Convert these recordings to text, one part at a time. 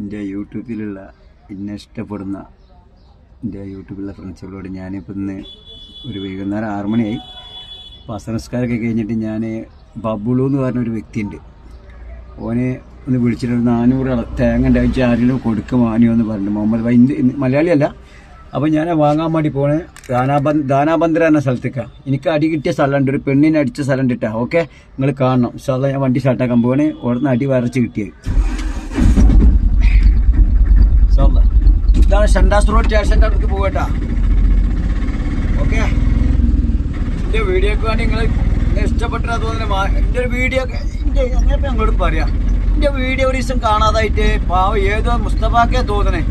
എന്റെ യൂട്യൂബിലുള്ള എന്നെ ഇഷ്ടപ്പെടുന്ന എന്റെ യൂട്യൂബിലുള്ള ഫ്രണ്ട്സുകളോട് ഞാനിപ്പോൾ ഇന്ന് ഒരു വൈകുന്നേരം ആറു മണിയായി. അപ്പോൾ അസനസ്കാരമൊക്കെ കഴിഞ്ഞിട്ട് ഞാൻ ബബുളു എന്ന് പറഞ്ഞൊരു വ്യക്തിയുണ്ട്. ഓനെ ഒന്ന് വിളിച്ചിട്ട് നാനൂറ് തേങ്ങ ഉണ്ടായിട്ട് ആരെങ്കിലും കൊടുക്കും ആനയോ എന്ന് പറഞ്ഞു മുഹമ്മദ് ഇന്ത് മലയാളിയല്ല അപ്പോൾ ഞാൻ വാങ്ങാൻ വേണ്ടി പോണേ. ദാനാബന്ദ് ദാനാബന്ദ്ര എന്ന സ്ഥലത്തേക്കാണ് എനിക്ക് അടി കിട്ടിയ സ്ഥലമുണ്ട്. ഒരു പെണ്ണിനെ അടിച്ച സ്ഥലം ഇട്ടാ ഓക്കെ? നിങ്ങൾ കാണണം. സാധാരണ ഞാൻ വണ്ടി സ്റ്റാർട്ടാക്കാൻ പോകണേ ഉടനെ അടി വരച്ച് കിട്ടിയത് സാധാ ഇതാണ് ഷണ്ടാസ് റോഡ് സ്റ്റേഷന്റെ അടുത്ത് പോകട്ടാ ഓക്കെ എന്റെ വീഡിയോക്ക് വേണ്ടി നിങ്ങൾ ഇഷ്ടപ്പെട്ട അതുപോലെ എന്റെ ഒരു വീഡിയോ എന്റെ അങ്ങനെ ഞങ്ങളോട് പറയാം? എന്റെ വീഡിയോ ഒരു ദിവസം കാണാതായിട്ട് പാവം ഏതോ മുസ്തഫാക്കേ തോന്നണേ.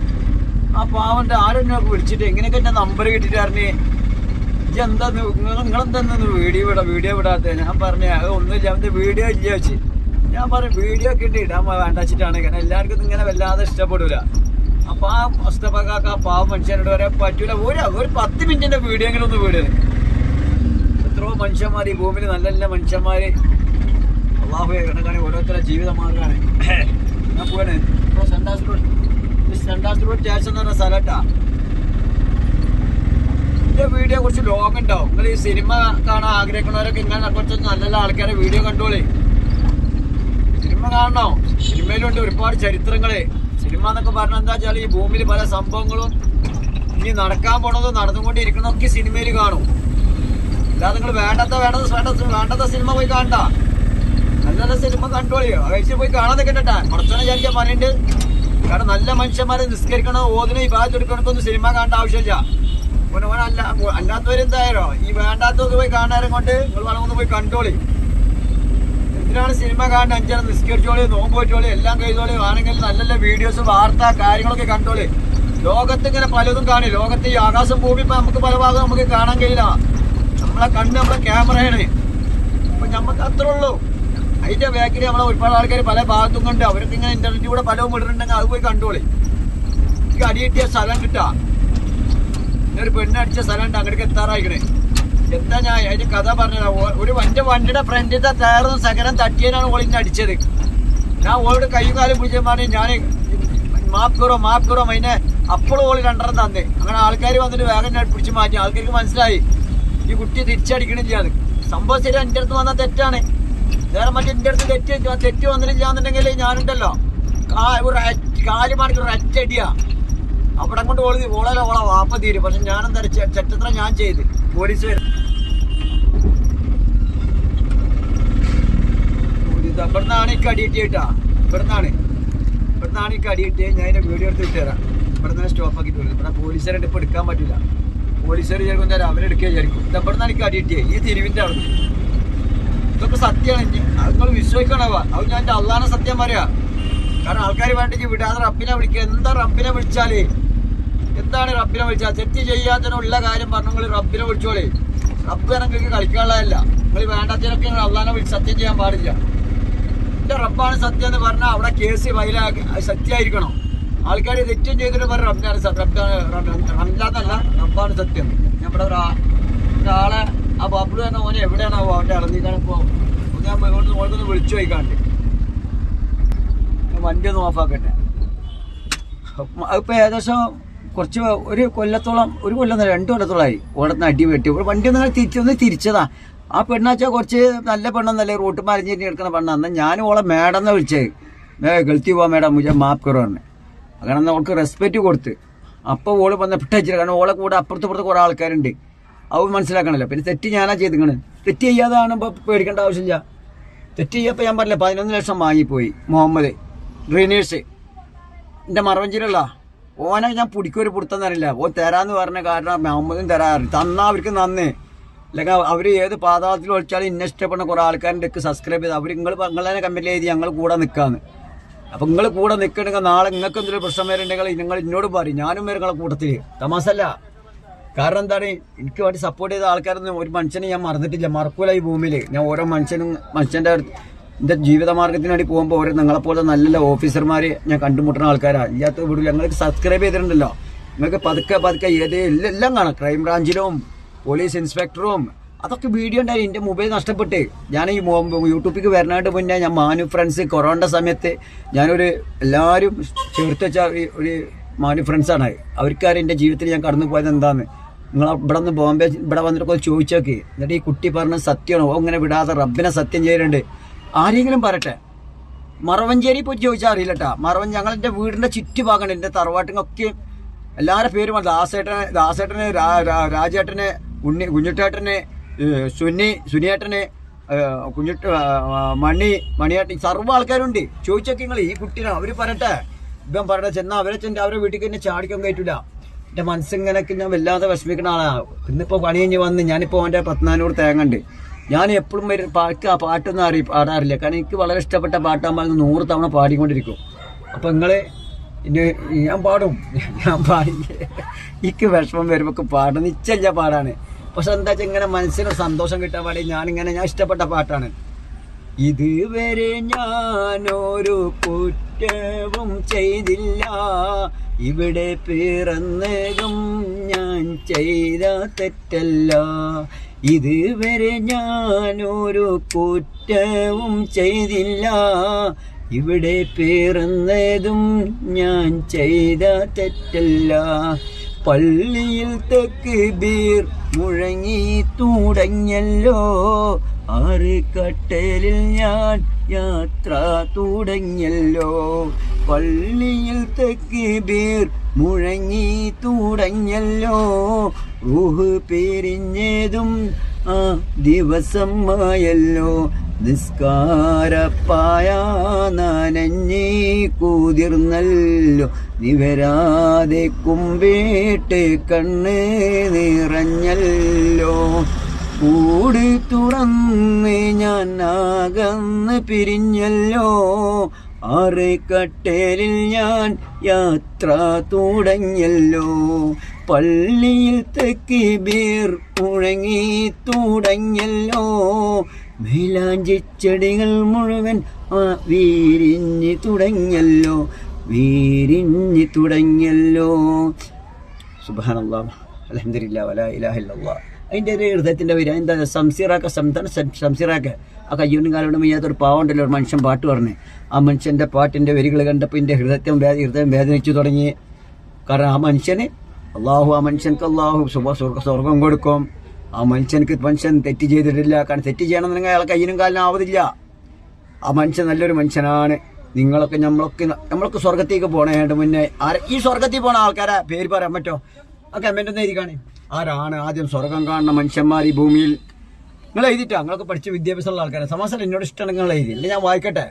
ആ പാവന്റെ ആരെന്നൊക്കെ വിളിച്ചിട്ട് എങ്ങനെയൊക്കെ എന്റെ നമ്പർ കിട്ടിയിട്ട് ഇജ് ഇജ്ജ് എന്താ നിങ്ങൾ നിങ്ങളെന്താ വീഡിയോ വിടാം വീഡിയോ വിടാത്ത ഞാൻ പറഞ്ഞ ഒന്നുമില്ല അവന്റെ വീഡിയോ ഇല്ല വെച്ച്. ഞാൻ പറഞ്ഞു വീഡിയോ ഒക്കെ ഇട്ട് ഇടാൻ വേണ്ട കാരണം എല്ലാവർക്കും ഇങ്ങനെ വല്ലാതെ ഇഷ്ടപ്പെടില്ല അപ്പൊ ആ മുസ്തഫാക്കാക്ക് ആ പാവ മനുഷ്യനോട് വരെ പറ്റൂല ഒരു ഒരു പത്ത് മിനിറ്റിന്റെ വീഡിയോ എങ്കിലും ഒന്ന് വീട്. എത്രയോ മനുഷ്യന്മാർ ഈ ഭൂമിയിൽ നല്ല നല്ല മനുഷ്യന്മാര് അള്ളാഹുയെ കണക്കാണ് ഓരോരുത്തരുടെ ജീവിത മാർഗമാണ് ഞാൻ പോവാണ്? സെൻഡാസ് റോഡ് സെൻഡാസ് റോഡ് സ്റ്റേഷൻ എന്ന് പറഞ്ഞ സ്ഥലട്ടാ എന്റെ വീഡിയോ കുറച്ച് ലോങ് ഉണ്ടാവും. നിങ്ങൾ ഈ സിനിമ കാണാൻ ആഗ്രഹിക്കുന്നവരൊക്കെ ഇങ്ങനെ കുറച്ച് നല്ല നല്ല ആൾക്കാരെ വീഡിയോ കണ്ടോളേ. സിനിമ കാണണോ? സിനിമയിലുണ്ട് ഒരുപാട് ചരിത്രങ്ങൾ. സിനിമ എന്നൊക്കെ പറഞ്ഞാൽ എന്താ വെച്ചാൽ ഈ ഭൂമിയിൽ പല സംഭവങ്ങളും ഇനി നടക്കാൻ പോണതും നടന്നുകൊണ്ടിരിക്കണമൊക്കെ സിനിമയിൽ കാണും. അല്ലാതെ നിങ്ങൾ വേണ്ടാത്ത വേണ്ടത് വേണ്ടത് വേണ്ടാത്ത സിനിമ പോയി കാണണ്ട. നല്ല നല്ല സിനിമ കണ്ടോളിയോ കഴിച്ച് പോയി കാണാതെ കേട്ടാ കുറച്ചാണ് വിചാരിക്കാൻ പറയുന്നുണ്ട് കാരണം നല്ല മനുഷ്യന്മാരെ നിസ്കരിക്കണം ഓതിനും ഈ ഭാഗത്ത് എടുക്കണക്കൊന്നും സിനിമ കാണേണ്ട ആവശ്യമില്ല. അല്ലാത്തവരെന്തായാലോ ഈ വേണ്ടാത്തതൊക്കെ പോയി കാണാനും കൊണ്ട് നിങ്ങൾ വേണമെന്ന് പോയി കണ്ടോളി. എന്തിനാണ് സിനിമ കാണാൻ അഞ്ചാറ് നിസ്കരിച്ചോളി നോമ്പ് വെച്ചോളി എല്ലാം കഴിഞ്ഞോളി ആണെങ്കിൽ നല്ല നല്ല വീഡിയോസ് വാർത്ത കാര്യങ്ങളൊക്കെ കണ്ടോളി. ലോകത്ത് ഇങ്ങനെ പലതും കാണി. ലോകത്ത് ഈ ആകാശം ഭൂമി ഇപ്പൊ നമുക്ക് പല ഭാഗം നമുക്ക് കാണാൻ കഴിയില്ല. നമ്മളെ കണ്ണ് നമ്മളെ ക്യാമറയാണ് അപ്പൊ നമുക്ക് അത്രേ ഉള്ളൂ. അതിന്റെ ബാക്കിൽ നമ്മളെ ഒരുപാട് ആൾക്കാർ പല ഭാഗത്തും കണ്ട് അവർക്ക് ഇങ്ങനെ ഇന്റർനെറ്റിൽ കൂടെ പലവും ഇടുന്നുണ്ടെങ്കിൽ അത് പോയി കണ്ടോളി. എനിക്ക് അടി കിട്ടിയ സ്ഥലം കിട്ടാ. ഒരു പെണ്ണടിച്ച സ്ഥലം ഉണ്ട്. അങ്ങോട്ടേക്ക് എത്താറായിക്കണേ. എന്താ ഞാൻ അതിന്റെ കഥ പറഞ്ഞതാ? ഒരു എന്റെ വണ്ടിയുടെ ഫ്രണ്ടിന്റെ തേർന്ന് സകലം തട്ടിയനാണ് ഓളിന്ന് അടിച്ചത്. ഞാൻ ഓളോട് കൈയും കാലും പിടിച്ച പറഞ്ഞു ഞാൻ മാപ്പിറോ മാപ്പിറോ അതിനെ അപ്പോഴും ഓളി രണ്ടെണ്ണം തന്നെ. അങ്ങനെ ആൾക്കാർ വന്നിട്ട് വേഗം ഞാൻ പിടിച്ചു മാറ്റി. ആൾക്കാർക്ക് മനസ്സിലായി. ഈ കുട്ടി തിരിച്ചടിക്കണില്ല അത് സംഭവം ശരി എന്റെ അടുത്ത് വന്ന തെറ്റാണ്. വേറെ മറ്റേ എന്റെ അടുത്ത് തെറ്റ് തെറ്റ് വന്നിട്ടില്ല എന്നുണ്ടെങ്കിൽ ഞാനുണ്ടല്ലോ. കാ- ഒരു കാൽ മണിക്കൂർ ഒരു അറ്റടിയാ അവിടെ കൊണ്ട് ഓളി ഓളല്ല ഓളെ വാപ്പ തീരും. പക്ഷെ ഞാൻ എന്താ ചെറ്റത്ര ഞാൻ ചെയ്ത്. പോലീസ് വരും. ഇവിടുന്നാണ് ഈ കടി കിട്ടിയിട്ടാ ഇവിടുന്നാണ്. ഇവിടുന്നാണ് ഈ കടി ഞാൻ അതിന്റെ വീഡിയോ എടുത്ത് ഇട്ടുതരാം ഇവിടുന്ന് സ്റ്റോപ്പ് ആക്കിയിട്ട് വരും ഇവിടെ പോലീസുകാരെ ഇപ്പൊ എടുക്കാൻ പറ്റില്ല പോലീസുകാർ വിചാരിക്കും തരാം അവരെടുക്കുക വിചാരിക്കും. ഇത് ഈ കടി ഈ തിരുവിന്റെ അവിടെ. ഇതൊക്കെ സത്യമാണ് നിങ്ങൾ വിശ്വസിക്കണവാ. അത് ഞാൻ എന്റെ അള്ളാനെ സത്യം പറയാ. കാരണം ആൾക്കാർ വേണ്ടെങ്കിൽ വിടാതെ റബ്ബിനെ വിളിക്കുക. എന്താ റബ്ബിനെ വിളിച്ചാൽ? എന്താണ് റബ്ബിനെ വിളിച്ചാൽ തെറ്റ് ചെയ്യാത്തതിനുള്ള കാര്യം പറഞ്ഞു നിങ്ങൾ റബ്ബിനെ വിളിച്ചോളേ. റബ്ബ് നിങ്ങൾക്ക് കളിക്കാനുള്ളതല്ല. നിങ്ങൾ വേണ്ടാത്തതിനൊക്കെ നിങ്ങൾ അള്ളാനെ വിളിച്ച് സത്യം ചെയ്യാൻ പാടില്ല. എന്റെ റബ്ബാണ് സത്യം എന്ന് പറഞ്ഞാൽ അവിടെ കേസ് വയലാക്കി സത്യമായിരിക്കണം. ആൾക്കാർ തെറ്റും ചെയ്തിട്ട് പറഞ്ഞ റബ്ബാണ് സ- റബ്ബാണ് റബ്ബില്ലാത്തല്ല റബ്ബാണ് സത്യം. നമ്മുടെ ഒരാളെ ആ ബാബുളു തന്നെ ഓനെ ആ അവന്റെ ഇളന്നിട്ടാണ് ഇപ്പോൾ ഞാൻ ഓർക്കൊന്ന് വിളിച്ചു പോയിക്കാണ്ട് വണ്ടി ഒന്ന് ഓഫാക്കട്ടെ. അതിപ്പോൾ ഏകദേശം കുറച്ച് ഒരു കൊല്ലത്തോളം ഒരു കൊല്ലം രണ്ട് കൊല്ലത്തോളമായി ഓടത്തിന് അടി വെട്ടി. വണ്ടി ഒന്ന് തിരിച്ചൊന്ന് തിരിച്ചതാ. ആ പെണ്ണാച്ചാൽ കുറച്ച് നല്ല പെണ്ണെന്നല്ലേ റോട്ട് മരഞ്ഞിട്ട് എടുക്കുന്ന പെണ്ണാന്ന് ഞാൻ ഓളെ മേഡം എന്നാ വിളിച്ചത് മേ ഗൾത്തി പോവാ മേഡം മുജ മാപ്പ് കുറവാണ് അങ്ങനെ അവൾക്ക് റെസ്പെക്റ്റ് കൊടുത്ത്. അപ്പോൾ ഓൾ വന്ന പിട്ടച്ചില്ല കാരണം ഓളെ കൂടെ അപ്പുറത്ത് ഇപ്പുറത്ത് കുറേ ആൾക്കാരുണ്ട്. അവ മനസ്സിലാക്കണല്ലോ. പിന്നെ തെറ്റ് ഞാനാ ചെയ്തിക്കണ്. തെറ്റ് ചെയ്യാതാണ് ഇപ്പോൾ പേടിക്കേണ്ട ആവശ്യമില്ല. തെറ്റ് ചെയ്യപ്പോൾ ഞാൻ പറഞ്ഞില്ല പതിനൊന്ന് ലക്ഷം വാങ്ങിപ്പോയി മുഹമ്മദ് ഡ്രീനേഴ്സ് എന്റെ മറവഞ്ചിലുള്ള ഓനെ ഞാൻ പിടിക്കൊരു പിടുത്തം തരില്ല ഓൻ തരാന്ന് പറഞ്ഞ കാരണം മുഹമ്മദും തരാറ് തന്നാ അവർക്ക് നന്ദി അല്ലെങ്കിൽ അവർ ഏത് പാതാളത്തിൽ ഒളിച്ചാലും ഇന്ന ഇഷ്ടപ്പെടുന്ന കുറേ ആൾക്കാരുടെ സബ്സ്ക്രൈബ് ചെയ്ത് അവർ നിങ്ങൾ നിങ്ങൾ തന്നെ കമ്പനി എഴുതി ഞങ്ങൾ കൂടെ നിൽക്കാന്ന് അപ്പം നിങ്ങൾ കൂടെ നിൽക്കണമെങ്കിൽ നാളെ നിങ്ങൾക്ക് എന്തൊരു പ്രശ്നം വരുന്നുണ്ടെങ്കിൽ നിങ്ങൾ എന്നോട് പറയും. ഞാനും വരും നിങ്ങളെ കൂട്ടത്തിൽ തമാസല്ല കാരണം എന്താണ്? എനിക്ക് വേണ്ടി സപ്പോർട്ട് ചെയ്ത ആൾക്കാരൊന്നും ഒരു മനുഷ്യനെ ഞാൻ മറന്നിട്ടില്ല. മറക്കൂല ഈ ഭൂമിയിൽ ഞാൻ ഓരോ മനുഷ്യനും മനുഷ്യന്റെ എന്റെ ജീവിത മാർഗത്തിന് വേണ്ടി പോകുമ്പോൾ ഓരോ നിങ്ങളെപ്പോലെ നല്ല ഓഫീസർമാർ ഞാൻ കണ്ടുമുട്ടുന്ന ആൾക്കാരാണ് ഇല്ലാത്ത വീട് ഞങ്ങൾക്ക് സബ്സ്ക്രൈബ് ചെയ്തിട്ടുണ്ടല്ലോ. നിങ്ങൾക്ക് പതുക്കെ പതുക്കെ ഏത് എല്ലാം കാണാം. ക്രൈം ബ്രാഞ്ചിലും പോലീസ് ഇൻസ്പെക്ടറും അതൊക്കെ വീഡിയോ ഉണ്ടായി. എന്റെ മൊബൈൽ നഷ്ടപ്പെട്ട്. ഞാൻ ഈ യൂട്യൂബിലേക്ക് വരണായിട്ട് മുന്നേ ഞാൻ മാനു ഫ്രണ്ട്സ് കൊറോണ സമയത്ത് ഞാനൊരു എല്ലാവരും ചേർത്ത് വെച്ച ഒരു- മാനു ഫ്രണ്ട്സാണ് അവർക്കാരും എന്റെ ജീവിതത്തിൽ ഞാൻ കടന്നു പോയത് എന്താന്ന്. നിങ്ങൾ ഇവിടെ നിന്ന് ബോംബെ ഇവിടെ വന്നിട്ട് ചോദിച്ചോക്കി. എന്നിട്ട് ഈ കുട്ടി പറഞ്ഞ സത്യമാണോ? ഓ ഇങ്ങനെ വിടാതെ റബ്ബിനെ സത്യം ചെയ്യുന്നുണ്ട് ആരെങ്കിലും പറട്ടെ മറവഞ്ചേരി പോയി ചോദിച്ചാൽ അറിയില്ല കേട്ടോ മറവൻ ഞങ്ങളെന്റെ വീടിന്റെ ചുറ്റുഭാഗമാണ് എന്റെ തറവാട്ടിനൊക്കെ എല്ലാവരുടെ പേരും ദാസേട്ടന് ദാസേട്ടന് രാജേട്ടനെ ഉണ്ണി കുഞ്ഞുട്ടേട്ടന് സുന്നി സുനിയേട്ടന് കുഞ്ഞുട്ട് മണി മണിയേട്ടൻ സർവ ആൾക്കാരുണ്ട്. ചോദിച്ചൊക്കെ നിങ്ങൾ ഈ കുട്ടീനെ അവർ പറയട്ടെ? ഇപ്പം പറയട്ടെ ചെന്നാൽ അവരെ ചെന്ന് അവരെ വീട്ടിൽ തന്നെ ചാടിക്കാൻ കയറ്റില്ല എന്റെ മനസ്സിങ്ങനൊക്കെ ഞാൻ വല്ലാതെ വിഷമിക്കുന്ന ആളാണ് ഇന്നിപ്പോൾ പണി കഴിഞ്ഞ് വന്ന് ഞാനിപ്പോൾ അവന്റെ പത്തിനാനൂറ് തേങ്ങ ഉണ്ട്. ഞാൻ എപ്പോഴും വരും പാട്ട് ആ പാട്ടൊന്നും അറി പാടാറില്ല. കാരണം എനിക്ക് വളരെ ഇഷ്ടപ്പെട്ട പാട്ടാകുമ്പോൾ നൂറ് തവണ പാടിക്കൊണ്ടിരിക്കും. അപ്പം നിങ്ങൾ ഞാൻ പാടും. ഞാൻ പാടി. എനിക്ക് വിഷമം വരുമ്പോൾ പാടും നിശ്ചയ പാടാണ്. പക്ഷെ എന്താ വെച്ചാൽ ഇങ്ങനെ മനസ്സിന് സന്തോഷം കിട്ടാൻ പാടി. ഞാനിങ്ങനെ ഞാൻ ഇഷ്ടപ്പെട്ട പാട്ടാണ്. ഇതുവരെ ഞാനൊരു കുറ്റവും ചെയ്തില്ല. ഇവിടെ പിറന്നതും ഞാൻ ചെയ്ത തെറ്റല്ല. ഇതുവരെ ഞാനൊരു കുറ്റവും ചെയ്തില്ല. ഇവിടെ പിറന്നതും ഞാൻ ചെയ്ത തെറ്റല്ല. പള്ളിയിൽ തെക്ക് ബീർ മുഴങ്ങി തുടങ്ങിയല്ലോ. ആറ് കട്ടലിൽ ഞാൻ യാത്ര തുടങ്ങിയല്ലോ. പള്ളിയിൽ തെക്ക് ബീർ മുഴങ്ങി തുടങ്ങിയല്ലോ ഊഹ് പിരിഞ്ഞതും ആ ദിവസമായല്ലോ നിസ്കാരപ്പായ നനഞ്ഞി കൂതിർന്നല്ലോ. നിവരാതെ കുമ്പേട്ട് കണ്ണ് നിറഞ്ഞല്ലോ. കൂട് തുറന്ന് ഞാൻ അകന്ന് പിരിഞ്ഞല്ലോ. ആറ് കട്ടേലിൽ ഞാൻ യാത്ര തുടങ്ങിയല്ലോ. പള്ളിയിൽ തെക്കി ബീർ മുഴങ്ങി തുടങ്ങിയല്ലോ. മേലാഞ്ചിച്ചെടികൾ മുഴുവൻ വീരിഞ്ഞ് തുടങ്ങിയല്ലോ. വീരിഞ്ഞി തുടങ്ങിയല്ലോ. സുബാനല്ലാ അലഹദില്ല വല ഇലാഹില്ല അതിന്റെ ഒരു ഹൃദയത്തിന്റെ വരിക എന്താ സംസീറാക്ക സംസീറാക്ക. ആ കയ്യോണ്ടും കാലോണ്ടും വയ്യാത്തൊരു പാവമുണ്ടല്ലോ ഒരു മനുഷ്യൻ പാട്ട് പറഞ്ഞ്. ആ മനുഷ്യന്റെ പാട്ടിന്റെ വരികൾ കണ്ടപ്പോൾ എന്റെ ഹൃദയത്തെ വേദ ഹൃദയം വേദനിച്ചു തുടങ്ങി. കാരണം ആ മനുഷ്യന് അള്ളാഹു ആ മനുഷ്യൻക്ക് അള്ളാഹു സുഖ സ്വർഗ കൊടുക്കും. ആ മനുഷ്യനക്ക് മനുഷ്യൻ തെറ്റ് ചെയ്തിട്ടില്ല. കാരണം തെറ്റ് ചെയ്യണമെന്നുണ്ടെങ്കിൽ അയാൾ കയ്യിനും കാലിനും ആവതില്ല. ആ മനുഷ്യൻ നല്ലൊരു മനുഷ്യനാണ്. നിങ്ങളൊക്കെ നമ്മളൊക്കെ നമ്മളൊക്കെ സ്വർഗത്തേക്ക് പോണേണ്ട മുന്നേ ഈ സ്വർഗത്തിൽ പോണ ആൾക്കാരെ പേര് പറയാൻ പറ്റോ? ആ കമന്റ് ഒന്നും ഇരിക്കുകയാണ് ആരാണ് ആദ്യം സ്വർഗം കാണുന്ന മനുഷ്യന്മാർ ഈ ഭൂമിയിൽ? നിങ്ങൾ എഴുതിട്ടോ നിങ്ങളൊക്കെ പഠിച്ച വിദ്യാഭ്യാസമുള്ള ആൾക്കാരെ. സമാസം എന്നോട് ഇഷ്ടമാണെങ്കിൽ നിങ്ങൾ എഴുതി അല്ലെങ്കിൽ ഞാൻ വായിക്കട്ടെ.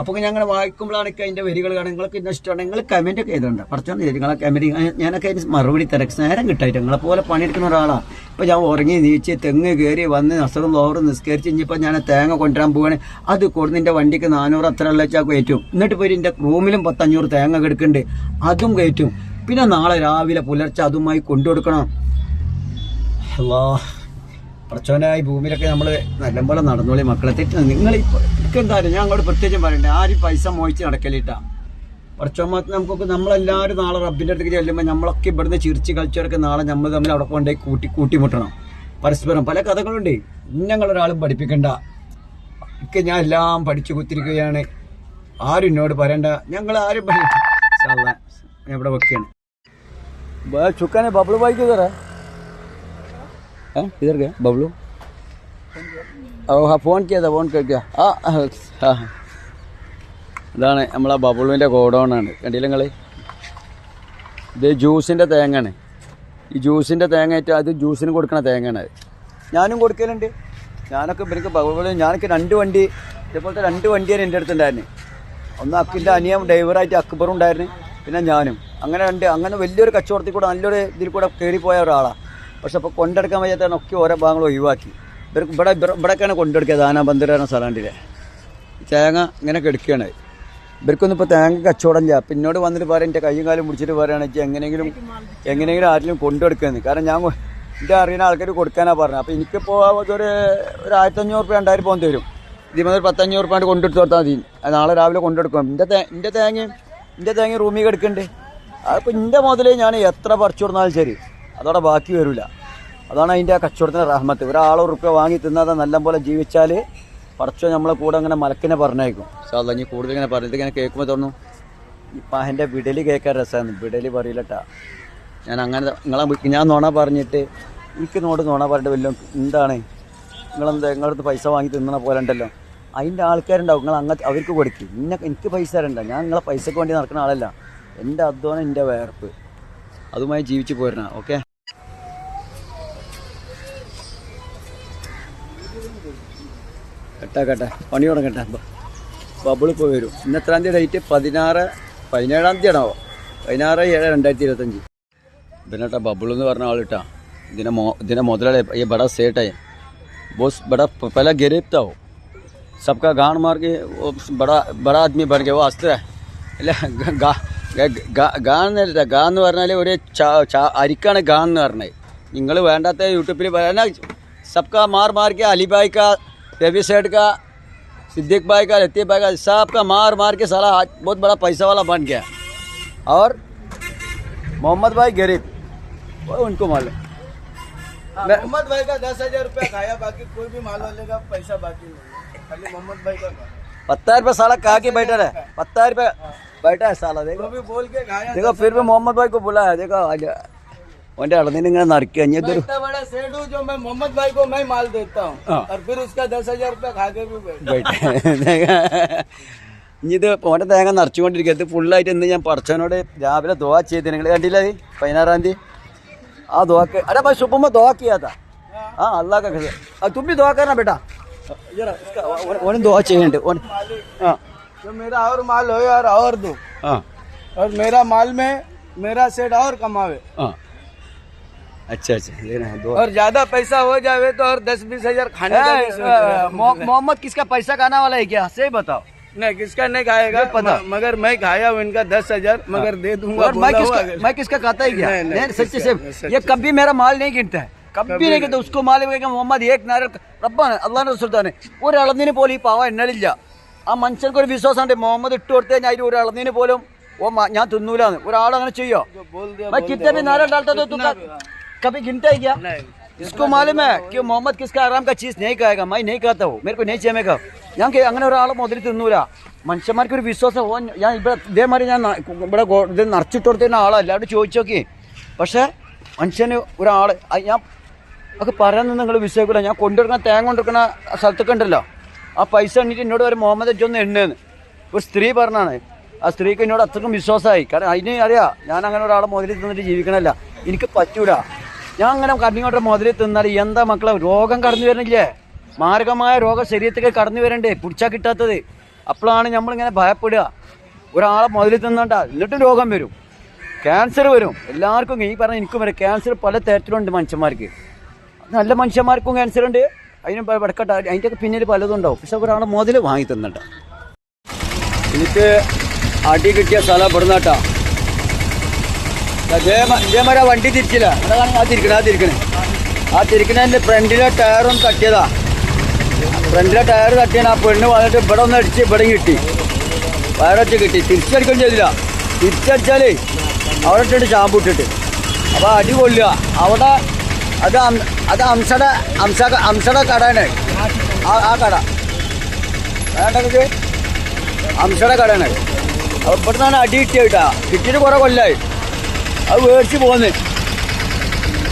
അപ്പോൾ ഞങ്ങൾ വായിക്കുമ്പോഴാണ് അതിന്റെ വരികൾ കാണാൻ നിങ്ങൾക്ക് ഇന്ന ഇഷ്ടമാണ്. നിങ്ങൾ കമന്റ് ഒക്കെ എഴുതണ്ട. പഠിച്ചാൽ മതി നിങ്ങളെ കമന്റ് ഞാനൊക്കെ അതിന് മറുപടി തിരക്ക് നേരം കിട്ടായിട്ട് നിങ്ങളെ പോലെ പണിയെടുക്കുന്ന ഒരാളാണ് ഇപ്പോൾ ഞാൻ ഉറങ്ങി നീച്ച് തെങ്ങ് കയറി വന്ന് നസറും ഓറ് നിസ്കരിച്ച് ഇനിയിപ്പോൾ ഞാൻ തേങ്ങ കൊണ്ടുവരാൻ പോവാണ്. അത് കൊടുന്ന് എന്റെ വണ്ടിക്ക് നാനൂറ് അത്ര ഉള്ള വെച്ചാൽ കയറ്റും. എന്നിട്ട് പോയി എന്റെ റൂമിലും പത്തഞ്ഞൂറ് തേങ്ങ കെടുക്കുന്നുണ്ട് അതും കയറ്റും. പിന്നെ നാളെ രാവിലെ പുലർച്ചെ അതുമായി കൊണ്ടുകൊടുക്കണം. അല്ലാ പ്രച്ചോനായി ഭൂമിയിലൊക്കെ നമ്മൾ നല്ലപോലെ നടന്നോളി മക്കളെ. തെറ്റ് നിങ്ങൾ എന്താ ഞാൻ അങ്ങോട്ട് പ്രത്യേകം പറയണ്ടേ. ആരും പൈസ മോഹിച്ച് നടക്കലിട്ടാ. പ്രച്ചോമത്ത് നമുക്കൊക്കെ നമ്മളെല്ലാവരും നാളെ റബ്ബിന്റെ അടുത്തേക്ക് ചെല്ലുമ്പോൾ നമ്മളൊക്കെ ഇവിടുന്ന് ചിരിച്ച് കളിച്ചവരൊക്കെ നാളെ നമ്മൾ തമ്മിൽ അവിടെ കൊണ്ടുപോയി കൂട്ടി കൂട്ടിമുട്ടണം. പരസ്പരം പല കഥകളുണ്ട്. ഞങ്ങളൊരാളും പഠിപ്പിക്കണ്ട. ഒക്കെ ഞാൻ എല്ലാം പഠിച്ചു കുത്തിരിക്കുകയാണ്. ആരും എന്നോട് പറയണ്ട. ഞങ്ങൾ ആരും ഞാൻ ഇവിടെ വെക്കുകയാണ് ചുക്കാനെ ബബിൾ വായിക്കുക हाँ किधर गया बबलू हाँ ഫോൺ ചെയ്താ ഫോൺ കേൾക്കുക ആ ആ ആ. ഇതാണ് നമ്മളെ ബബിളുവിൻ്റെ ഗോഡൗണാണ് കണ്ടില്ല നിങ്ങൾ ഇത് ജ്യൂസിൻ്റെ തേങ്ങയാണ് ഈ ജ്യൂസിൻ്റെ തേങ്ങയായിട്ട് അത് ജ്യൂസിന് കൊടുക്കണ തേങ്ങയാണ് അത് ഞാനും കൊടുക്കലുണ്ട് ഞാനൊക്കെ എനിക്ക് ബബിൾ ഞാനൊക്കെ രണ്ട് വണ്ടി ഇതേപോലത്തെ രണ്ട് വണ്ടിയാണ് എൻ്റെ അടുത്തുണ്ടായിരുന്നു ഒന്ന് അക്കിൻ്റെ അനിയം ഡ്രൈവറായിട്ട് അക്ബറും ഉണ്ടായിരുന്നു പിന്നെ ഞാനും അങ്ങനെ രണ്ട് അങ്ങനെ വലിയൊരു കച്ചവടത്തിൽ കൂടെ നല്ലൊരു ഇതിൽ കൂടെ കയറിപ്പോയ ഒരാളാണ് പക്ഷെ അപ്പോൾ കൊണ്ടെടുക്കാൻ വയ്യാത്തതാണ് ഒക്കെ ഓരോ ഭാഗങ്ങൾ ഒഴിവാക്കി. ഇവർക്ക് ഇവിടെ ഇവിടെയൊക്കെയാണ് കൊണ്ടെടുക്കുക. ദാന ബന്ധുരാണ് സ്ഥലമുണ്ടില്ലേ. തേങ്ങ ഇങ്ങനെ കെടുക്കുകയാണ് ഇവർക്കൊന്നും ഇപ്പോൾ തേങ്ങ കച്ചവടമില്ല അപ്പം പിന്നോട് വന്നിട്ട് പറയാം എന്റെ കയ്യും കാലും മുടിച്ചിട്ട് പറയുകയാണ് വെച്ചാൽ എങ്ങനെയെങ്കിലും എങ്ങനെയെങ്കിലും ആരെങ്കിലും കൊണ്ടെടുക്കുന്നത് കാരണം ഞാൻ എന്റെ അറിയുന്ന ആൾക്കാർ കൊടുക്കാനാണ് പറഞ്ഞത്. അപ്പോൾ എനിക്കിപ്പോൾ ഒരു ഒരു ആയിരത്തഞ്ഞൂറ് രൂപ രണ്ടായിരം പോകേണ്ടി തരും. ഇതിൽ മുതൽ പത്തഞ്ഞൂറ് റുപ്യ കൊണ്ടെടുത്ത് കൊടുത്താൽ മതി. നാളെ രാവിലെ കൊണ്ടെടുക്കും. എന്റെ തേ എന്റെ തേങ്ങയും എന്റെ തേങ്ങ റൂമിൽ കിടക്കുന്നുണ്ട്. അപ്പോൾ എന്റെ മുതലേ ഞാൻ എത്ര പറിച്ചു കൊടുത്താലും ശരി. അതോടെ ബാക്കി വരില്ല അതാണ് അതിന്റെ ആ കച്ചവടത്തിന്റെ റഹ്മത്ത്. ഒരാൾ ഉറുപ്പ്യ വാങ്ങി തിന്നാതെ നല്ലപോലെ ജീവിച്ചാൽ പറച്ചോ നമ്മളെ കൂടെ അങ്ങനെ മലക്കിനെ പറഞ്ഞേക്കും സാധാ ഇനി കൂടുതൽ ഇങ്ങനെ പറഞ്ഞിട്ട് ഇങ്ങനെ കേൾക്കുമ്പോൾ തോന്നുന്നു. ഇപ്പം അതിന്റെ വിടലി കേൾക്കാൻ രസമാണ് വിടലി പറയില്ലട്ടാ. ഞാൻ അങ്ങനെ നിങ്ങളെ ഞാൻ നോണ പറഞ്ഞിട്ട് എനിക്ക് നോട് നോണ പറഞ്ഞിട്ട് വല്ലതും എന്താണ്? നിങ്ങളെന്താ? നിങ്ങളടുത്ത് പൈസ വാങ്ങി തിന്നണ പോലെ ഉണ്ടല്ലോ. അതിന്റെ ആൾക്കാരുണ്ടാവും. നിങ്ങൾ അങ്ങനത്തെ അവർക്ക് കൊടുക്കും. ഇന്നെ എനിക്ക് പൈസ തരണ്ട. ഞാൻ നിങ്ങളെ പൈസക്ക് വേണ്ടി നടക്കുന്ന ആളല്ല. എന്റെ അധ്വാനം എന്റെ വേർപ്പ്. അതുമായി ജീവിച്ചു പോരണ ഓക്കെ? ഇതാക്കട്ടെ പണി തുടങ്ങട്ടെ. ബബിൾ ബബിളിപ്പോൾ വരും. ഇന്ന് എത്രാം തീയതി ഡേറ്റ് പതിനാറ് പതിനേഴാം തീയതി ആണോ പതിനാറ് ഏഴ് രണ്ടായിരത്തി ഇരുപത്തഞ്ച്. പിന്നെ ബബിൾ എന്ന് പറഞ്ഞ ആളിട്ടാ ഇതിനെ മോ ഇതിനെ മുതലേ ഈ ബട സേട്ടായി ബോസ് ബട പല ഗരീബ് താ सबका ബട ബട ആദ്മി वो बड़ा बड़ा അല്ല ഗാ ഗാ ഗാ എന്ന് പറഞ്ഞാൽ ഒരു അരിക്കാണ് ഗാൻ എന്ന് പറഞ്ഞത്. നിങ്ങൾ വേണ്ടാത്ത യൂട്യൂബിൽ സബ്കാ മാർ മാർക്ക് അലിബായിക്ക के का रवि सेठ का सिद्दीक भाई का लतीफ़ भाई का सबका मार मार के साला आज बहुत बड़ा पैसा वाला बन गया। और मोहम्मद भाई गरीब वो उनको मालूम हाँ, मोहम्मद भाई का दस हज़ार रुपया खाया बाकी कोई भी माल वाले का पैसा बाकी नहीं खाली मोहम्मद भाई का पत्ता रुपये साला कहा के बैठा है। पत्ता रुपये बैठा है साला देखो। भी बोल के खाया देखो फिर भी मोहम्मद भाई को बुलाया देखो ओंडे अड़ने इങ്ങനെ നറുക്കി. അഞ്ഞ ഇതൊരു बड़ा सेठ हूँ जो मैं मोहम्मद भाई को मैं माल देता हूँ हाँ। और फिर उसका दस हजार रुपया खा के भी बैठ ഇനിയിത് ഓന്റെ തേങ്ങ നിറച്ചുകൊണ്ടിരിക്കുക ഇത് ഫുള്ളായിട്ട് ഇന്ന് ഞാൻ പറച്ചവനോട് രാവിലെ ദോവ ചെയ്ത്. നിങ്ങൾ കണ്ടില്ല അത്? പതിനാറാം തീയതി. ആ ദോക്ക് അരെ ഭായി സുബമ്മ ദോക്കിയാത്ത ആ അള്ളാഹ് തുമ്പി ദോക്കാനാ ബേട്ടാ. जरा ഓനും ദോവ ചെയ്യുന്നുണ്ട്. ഓൻ ആ. जो मेरा और माल हो और और दो ആ. और मेरा माल में मेरा सेठ और कमावे ആ. अच्छा अच्छा ले रहे हैं दुआ और ज्यादा पैसा हो जावे तो और दस बीस हजार खाने का भी सोच रहा हूँ। मोहम्मद किसका पैसा खाना वाला है क्या सही बताओ नहीं किसका नहीं खाएगा नहीं पता। म- मगर मैं खाया हूँ इनका दस हजार मगर दे दूंगा और मैं बोला किसका हुआ है। मैं किसका खाता ही क्या नहीं, नहीं, नहीं, सच्चे से सच्चे से, ये सच्चे कभी मेरा माल नहीं गिनता है कभी कभी नहीं गिनता उसको माल है कि मोहम्मद एक നാരൽ റബ്ബാണ് അള്ളാഹു റസൂൽത്താനെ ഒരു അളന്നിന് പോലും ഈ പാവ എണ്ണലില്ല ആ മനുഷ്യർക്ക് ഒരു വിശ്വാസമുണ്ട് മുഹമ്മദ് ഇട്ട് കൊടുത്തു കഴിഞ്ഞാൽ അതിൽ ഒരു അളന്നിന് പോലും ഓ മ- ഞാൻ തിന്നൂലാന്ന് ഒരാൾ അങ്ങനെ ചെയ്യോ जो बोल दिया मैं बोल कितने भी नारा डालता तो तू का- कभी गिनता है क्या नहीं इसको मालूम है कि मोहम्मद किसका आराम का चीज नहीं खाएगा मैं नहीं खाता हूँ मेरे को नहीं चाहिए ഞാൻ കേ- അങ്ങനെ ഒരാളെ മുതൽ തിന്നൂല മനുഷ്യന്മാർക്ക് ഒരു വിശ്വാസം ഓ ഞാൻ ഇവിടെ ഇതേമാതിരി ഞാൻ ന- ഇവിടെ ഗോ- ഇത് നിറച്ചിട്ട് കൊടുത്തിരുന്ന ആളല്ല അവിടെ ചോദിച്ചു നോക്കി പക്ഷേ മനുഷ്യന് ഒരാൾ ഞാൻ ഒക്കെ പറയാൻ നിങ്ങൾ വിശ്വസിക്കില്ല ഞാൻ കൊണ്ടുവരുന്ന തേങ്ങ കൊണ്ടുവരുന്ന സ്ഥലത്തൊക്കെ ഉണ്ടല്ലോ ആ പൈസ എണ്ണിട്ട് എന്നോട് ഒരു മുഹമ്മദ് അജ്ജൊന്ന് എണ്ണേന്ന് ഒരു സ്ത്രീ പറഞ്ഞാണ് ആ സ്ത്രീക്ക് എന്നോട് അത്രക്കും വിശ്വാസമായി കാരണം അതിന് അറിയാം ഞാൻ അങ്ങനെ ഒരാളെ മുതലിൽ തിന്നിട്ട് ജീവിക്കണമല്ല എനിക്ക് പറ്റൂല ഞാൻ അങ്ങനെ കണ്ണിങ്ങോട്ടെ മുതലിൽ തിന്നാൽ എന്താ മക്കളെ രോഗം കടന്നു വരണില്ലേ? മാരകമായ രോഗം ശരീരത്തേക്ക് കടന്നു വരണ്ടേ? പിടിച്ചാൽ കിട്ടാത്തത്. അപ്പോഴാണ് നമ്മളിങ്ങനെ ഭയപ്പെടുക. ഒരാളെ മുതലിൽ തിന്നണ്ട എന്നിട്ടും രോഗം വരും. ക്യാൻസർ വരും. എല്ലാവർക്കും ഈ പറഞ്ഞ എനിക്കും വരും ക്യാൻസർ പല തരത്തിലുണ്ട് മനുഷ്യന്മാർക്ക്. നല്ല മനുഷ്യന്മാർക്കും ക്യാൻസർ ഉണ്ട്. അതിന് വടക്കട്ട അതിന്റെ ഒക്കെ പിന്നിൽ പലതും ഉണ്ടാവും. പക്ഷെ ഒരാളെ മുതൽ വാങ്ങി തിന്നണ്ട. എനിക്ക് അടി കിട്ടിയ സ്ഥലം ഇവിടുന്നാട്ടാ. ഇതേമാരെ വണ്ടി തിരിച്ചില്ല. അതാണ് ആ തിരിക്കണേ ആ തിരിക്കണേ. ആ തിരിക്കണതിന്റെ ഫ്രണ്ടിലെ ടയറും തട്ടിയതാ. ഫ്രണ്ടിലെ ടയർ തട്ടിയാണ് ആ പെണ്ണ് വന്നിട്ട് ഇവിടെ ഒന്ന് അടിച്ച് ഇവിടെ കിട്ടി വയറച്ച് കിട്ടി. തിരിച്ചടിക്കുകയും ചെയ്തില്ല. തിരിച്ചടിച്ചാലേ അവിടെ ഇട്ടിട്ട് ചാമ്പ് ഇട്ടിട്ട്. അപ്പോൾ അടി കൊല്ലുക അവിടെ അത് അത് അംസയുടെ അംസ അംസയുടെ കടയാണ്. ആ ആ കട. വേണ്ടത് അംസയുടെ കടയാണ്. അപ്പോൾ ഇവിടെ നിന്നാണ് അടി കിട്ടിയ കേട്ടാ. കിട്ടിയിട്ട് കുറേ കൊല്ലായി. അത് മേടിച്ച് പോന്ന്.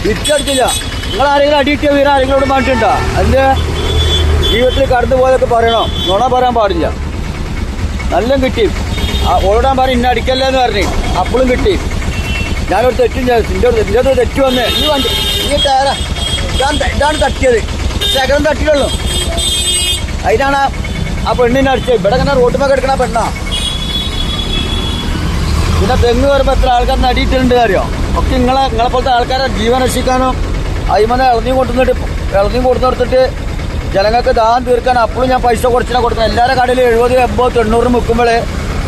തിരിച്ചടിച്ചില്ല നിങ്ങൾ ആരെങ്കിലും അടി കിട്ടിയ വീര ആരെങ്കിലും മാറ്റിട്ടുണ്ടോ അതിന്റെ ജീവിതത്തിൽ കടന്നു പോയതൊക്കെ പറയണോ. നുണ പറയാൻ പാടില്ല. നല്ല കിട്ടി. ഓടാൻ പറഞ്ഞ് ഇന്ന അടിക്കല്ല എന്ന് പറഞ്ഞു. അപ്പോഴും കിട്ടി. ഞാനൊരു തെറ്റും ചെയ്തു. നിന്റെ ഒരു ഒരു തെറ്റ് വന്നേ. ഈ വണ്ടി ഈ ടയറ ഇതാണ് തട്ടിയത്. ശകലം തട്ടിയുള്ളൂ അതിനാണ് ആ- പെണ്ണിനെ അടിച്ചത്. ഇവിടെ ഇങ്ങനെ റോട്ടുമൊക്കെ എടുക്കണ പെണ്ണാ. പിന്നെ തെങ്ങ് വരുമ്പോൾ എത്ര ആൾക്കാർ നടിയിട്ടുണ്ട് അറിയോ? ഒക്കെ നിങ്ങളെ നിങ്ങളെ പോലത്തെ ആൾക്കാരെ ജീവൻ രക്ഷിക്കാനോ അയിമനെ ഇളനീ കൊടുത്തിട്ട് ഇളനീ കൊടുത്തു കൊടുത്തിട്ട് ജനങ്ങൾക്ക് ദാഹം തീർക്കാൻ അപ്പോഴും ഞാൻ പൈസ കുറച്ചിനെ കൊടുക്കുന്നത്. എല്ലാവരുടെ കടയിൽ എഴുപത് എൺപത് തൊണ്ണൂറ് മുക്കുമ്പോൾ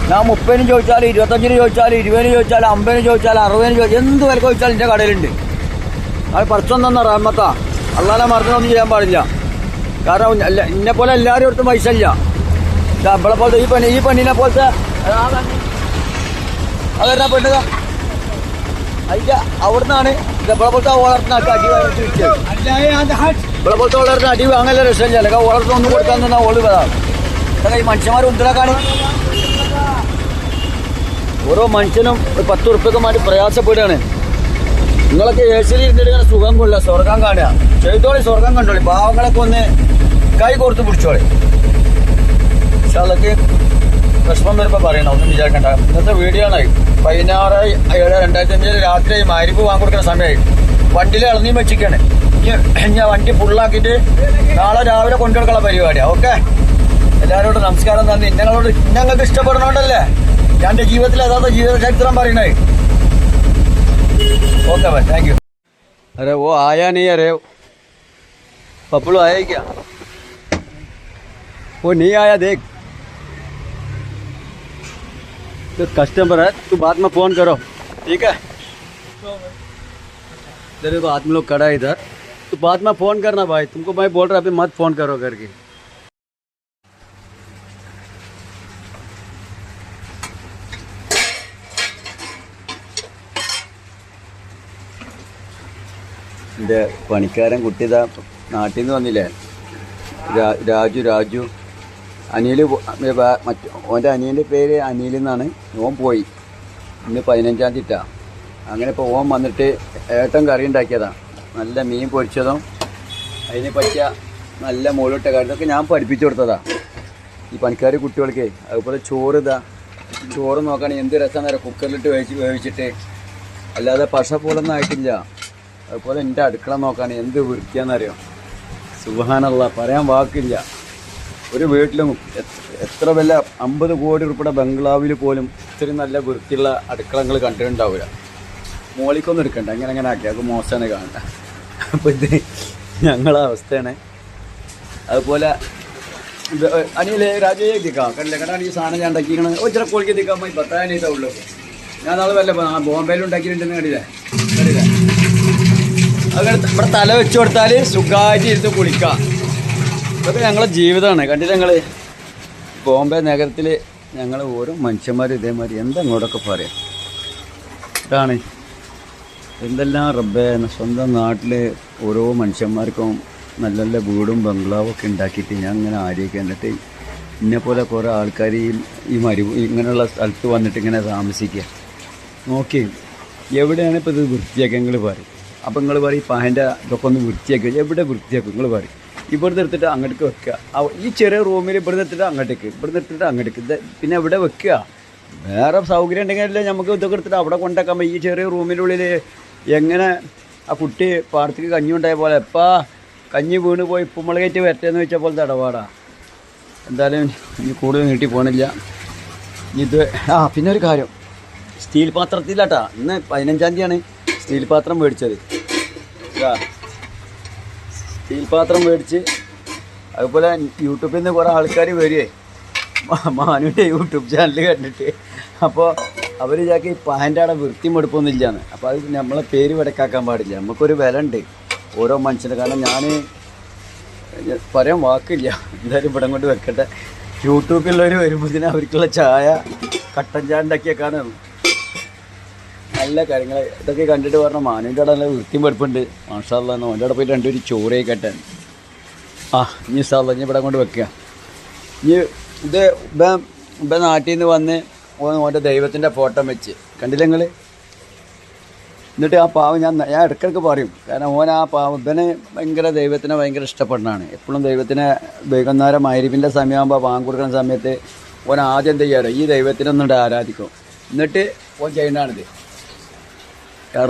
ഞാൻ മുപ്പതിനും ചോദിച്ചാലും ഇരുപത്തഞ്ചിന് ചോദിച്ചാലും ഇരുപതിന് ചോദിച്ചാലും അമ്പതിന് ചോദിച്ചാലും അറുപതിന് ചോദിച്ചാൽ എന്ത് വില ചോദിച്ചാലും എന്റെ കടയിലുണ്ട്. അത് പഠിച്ചൊന്ന റഹ്മത്താ. അള്ളാനെ മറന്നൊന്നും ചെയ്യാൻ പാടില്ല. കാരണം എന്നെ പോലെ എല്ലാവരും അടുത്തും പൈസ ഇല്ല. നമ്മളെ പോലത്തെ ഈ പണി ഈ പണിനെ പോലത്തെ അതെന്നാ പെണ്ണുക അതിന്റെ അവിടുന്നാണ് ഇവിടെ പോലത്തെ വളർത്തുന്ന അടി വാങ്ങിച്ച് വിറ്റത് വളർത്തുന്ന അടി വാങ്ങല രക്ഷമില്ല അല്ലെങ്കിൽ വളർത്തുന്ന ഒന്നും കൊടുക്കാൻ തന്നെ ഓൾ കാരണം ഈ മനുഷ്യന്മാർ ഉന്തരാക്കാണ് ഓരോ മനുഷ്യനും ഒരു പത്ത് ഉറുപ്പൊക്കെ മാറ്റി പ്രയാസപ്പെടുകയാണ്. നിങ്ങളൊക്കെ ഏശ്വരി ഇരുന്നിട്ട് സുഖം കൊള്ളുക സ്വർഗം കാണുക. ചെയ്തോളി സ്വർഗം കണ്ടോളി. പാവങ്ങളൊക്കെ ഒന്ന് കൈ കോർത്ത് പിടിച്ചോളി. ഇൻഷാല്ലക്ക് വിഷമം വരുമ്പോൾ പറയണം ഒന്നും വിചാരിക്കണ്ട ഇന്നത്തെ വീഡിയോ ആണ് പതിനാറ് ഏഴ് രണ്ടായിരത്തി അഞ്ചിൽ രാത്രി മരുപ്പ് വാങ്ങി കൊടുക്കുന്ന സമയമായി വണ്ടിയിൽ ഇളനീ വെച്ചിക്കാണ് ഇനി ഞാൻ വണ്ടി ഫുള്ളാക്കിയിട്ട് നാളെ രാവിലെ കൊണ്ടുകൊടുക്കാനുള്ള പരിപാടിയാണ് ഓക്കെ എല്ലാവരോടും നമസ്കാരം നന്ദി ഞങ്ങളോട് ഞങ്ങൾക്ക് ഇഷ്ടപ്പെടുന്നോണ്ടല്ലേ ഞാൻ എൻ്റെ ജീവിതത്തിൽ യഥാർത്ഥ ജീവിത ചരിത്രം പറയണേ ओके भाई थैंक यू अरे वो आया नहीं अरे पपलू आया ही क्या वो नहीं आया देख तो कस्टमर है तू बाद में फ़ोन करो ठीक है तेरे को आदमी लोग खड़ा है इधर तो बाद में फ़ोन करना भाई तुमको मैं बोल रहा अभी मत फ़ोन करो करके എൻ്റെ പണിക്കാരൻ കുട്ടി ഇതാ നാട്ടിൽ നിന്ന് വന്നില്ലേ രാ- രാജു രാജു അനിൽ മറ്റു ഓന്റെ അനിയന്റെ പേര് അനിൽ എന്നാണ്. ഓൻ പോയി. ഇന്ന് പതിനഞ്ചാം തീയതിട്ടാ അങ്ങനെ ഇപ്പോൾ ഓൻ വന്നിട്ട് ഏട്ടൻ കറി ഉണ്ടാക്കിയതാണ് നല്ല മീൻ പൊരിച്ചതും അതിന് പറ്റിയ നല്ല മുകളിട്ട കാര്യത്തൊക്കെ ഞാൻ പഠിപ്പിച്ചു കൊടുത്തതാണ് ഈ പണിക്കാർ കുട്ടികൾക്ക്. അതുപോലെ ചോറ് ഇതാ. ചോറ് നോക്കുകയാണെങ്കിൽ എന്ത് രസമാണ് നേരം കുക്കറിലിട്ട് വേവിച്ച് വേവിച്ചിട്ട്. അല്ലാതെ പശ പോലൊന്നും ആയിട്ടില്ല. അതുപോലെ എന്റെ അടുക്കള നോക്കുകയാണെങ്കിൽ എന്ത് വൃത്തിയാണെന്നറിയാം സുഹാനുള്ള പറയാൻ വാക്കില്ല. ഒരു വീട്ടിലും എത്ര- വില അമ്പത് കോടി ഉൾപ്പെടെ ബംഗ്ലാവിൽ പോലും ഇത്രയും നല്ല വൃത്തിയുള്ള അടുക്കളങ്ങൾ കണ്ടിട്ടുണ്ടാവില്ല മോളിക്കൊന്നും എടുക്കണ്ട. അങ്ങനെ അങ്ങനെ ആക്കി. അത് മോശമാണ് കാണണ്ട അപ്പോൾ ഇത് ഞങ്ങളെ അവസ്ഥയാണ്. അതുപോലെ അനിലെ രാജയെ എത്തിക്കാം. കണ്ടില്ല? കണ്ടാണ് ഈ സാധനം ഞാൻ ഉണ്ടാക്കിയിരിക്കണത്? ഓ ചില കോളിക്ക് എത്തിക്കാൻ പോയി പത്താനീത്ത ഉള്ളു. ഞാൻ നാളെ വല്ല ബോംബെയിൽ ഉണ്ടാക്കിയിട്ടുണ്ടെന്ന് കണ്ടില്ലേ? കണ്ടില്ല? അങ്ങനെ തല വെച്ച് കൊടുത്താൽ സുഖമായിട്ട് ഇരുന്ന് കുളിക്കാം. ഇതൊക്കെ ഞങ്ങളെ ജീവിതമാണ്. കണ്ടില്ല ഞങ്ങൾ ബോംബെ നഗരത്തിൽ ഞങ്ങൾ ഓരോ മനുഷ്യന്മാർ ഇതേമാതിരി എന്താ ഇങ്ങോട്ടൊക്കെ പറയാം? ഇതാണ്. എന്തെല്ലാം റബ്ബേ സ്വന്തം നാട്ടിൽ ഓരോ മനുഷ്യന്മാർക്കും നല്ല നല്ല വീടും ബംഗ്ലാവും ഒക്കെ ഉണ്ടാക്കിയിട്ട് ഞാൻ ഇങ്ങനെ ആരെയൊക്കെ എന്നിട്ട് ഇന്നെ പോലെ കുറേ ആൾക്കാർ ഈ ഈ മരു ഇങ്ങനെയുള്ള സ്ഥലത്ത് വന്നിട്ട് ഇങ്ങനെ താമസിക്കുക നോക്കി എവിടെയാണ് ഇപ്പോൾ ഇത് വൃത്തിയാക്കുക നിങ്ങൾ പറയും. അപ്പോൾ നിങ്ങൾ പറയും പാന്റെ ഇതൊക്കെ ഒന്ന് വൃത്തിയാക്കുക എവിടെ വൃത്തിയാക്കും നിങ്ങൾ പറയും. ഇവിടുന്ന് എടുത്തിട്ട് അങ്ങോട്ടേക്ക് വെക്കുക. ഈ ചെറിയ റൂമിൽ ഇവിടുന്ന് എടുത്തിട്ട് അങ്ങോട്ടേക്ക് ഇവിടുന്ന് എടുത്തിട്ട് അങ്ങോട്ടേക്ക്. പിന്നെ ഇവിടെ വെക്കുക? വേറെ സൗകര്യം ഉണ്ടെങ്കിലല്ലേ നമുക്ക് ഇതൊക്കെ എടുത്തിട്ട് അവിടെ കൊണ്ടാക്കാൻ ഈ ചെറിയ റൂമിനുള്ളിൽ എങ്ങനെ ആ കുട്ടി പാടത്തേക്ക് കഞ്ഞി ഉണ്ടായ പോലെ എപ്പാ കഞ്ഞി വീണ് പോയി ഉപ്പുമുളകേറ്റ് വരട്ടെന്ന് വെച്ച പോലത്തെ ഇടപാടാ. എന്തായാലും ഇനി കൂടുതൽ നീട്ടി പോകണില്ല ഇത് ആ പിന്നെ ഒരു കാര്യം. സ്റ്റീൽ പാത്രത്തിലാട്ടാ ഇന്ന് പതിനഞ്ചാം തീയതിയാണ് സ്റ്റീൽ പാത്രം മേടിച്ചത്. സ്റ്റീൽ പാത്രം മേടിച്ച് അതുപോലെ യൂട്യൂബിൽ നിന്ന് കുറേ ആൾക്കാർ വരുവേ മാനുവിന്റെ യൂട്യൂബ് ചാനൽ കണ്ടിട്ട്. അപ്പോൾ അവർ ഇതാക്കി പാന്റെ അവിടെ വൃത്തി മടുപ്പൊന്നുമില്ലാന്ന് അപ്പോൾ അത് നമ്മളെ പേര് വിടക്കാക്കാൻ പാടില്ല. നമുക്കൊരു വില ഉണ്ട് ഓരോ മനുഷ്യന്. കാരണം ഞാൻ പറയാൻ വാക്കില്ല. എന്തായാലും ഇവിടെ കൊണ്ട് വെക്കട്ടെ. യൂട്യൂബിലുള്ളവർ വരുമ്പോഴത്തേനും അവർക്കുള്ള ചായ കട്ടൻ ചായ ഉണ്ടാക്കിയേക്കാണ് നല്ല കാര്യങ്ങൾ ഇതൊക്കെ കണ്ടിട്ട് പറഞ്ഞ മാനുവിന്റെ അവിടെ നല്ല വൃത്തിയും വെടുപ്പുണ്ട്. മാഷാല്ല ഓന്റെ അവിടെ പോയിട്ട് രണ്ടുപേരും ചോറ് കഴിക്കട്ടെ. ആ ഇനി സാറല്ല ഇനി ഇവിടെ കൊണ്ട് വെക്കുക. ഇനി ഇത് ഇപ്പം ഇപ്പം നാട്ടിൽ നിന്ന് വന്ന് ഓൻ ഓന്റെ ദൈവത്തിന്റെ ഫോട്ടോ വെച്ച്. കണ്ടില്ല നിങ്ങൾ എന്നിട്ട് ആ പാവം ഞാൻ ഞാൻ ഇടയ്ക്കിടയ്ക്ക് പറയും. കാരണം ഓൻ ആ പാവം ഇവന് ഭയങ്കര ദൈവത്തിനെ ഭയങ്കര ഇഷ്ടപ്പെടുന്നതാണ്. എപ്പോഴും ദൈവത്തിനെ വൈകുന്നേരം മൈരിപ്പിന്റെ സമയമാകുമ്പോൾ പാമ്പ് കൊടുക്കുന്ന സമയത്ത് ഓൻ ആദ്യം എന്ത് ചെയ്യാറ് ഈ ദൈവത്തിനെ ഒന്നിട്ട് ആരാധിക്കും. എന്നിട്ട് ഓൻ ചെയ്യുന്നതാണിത്. യാ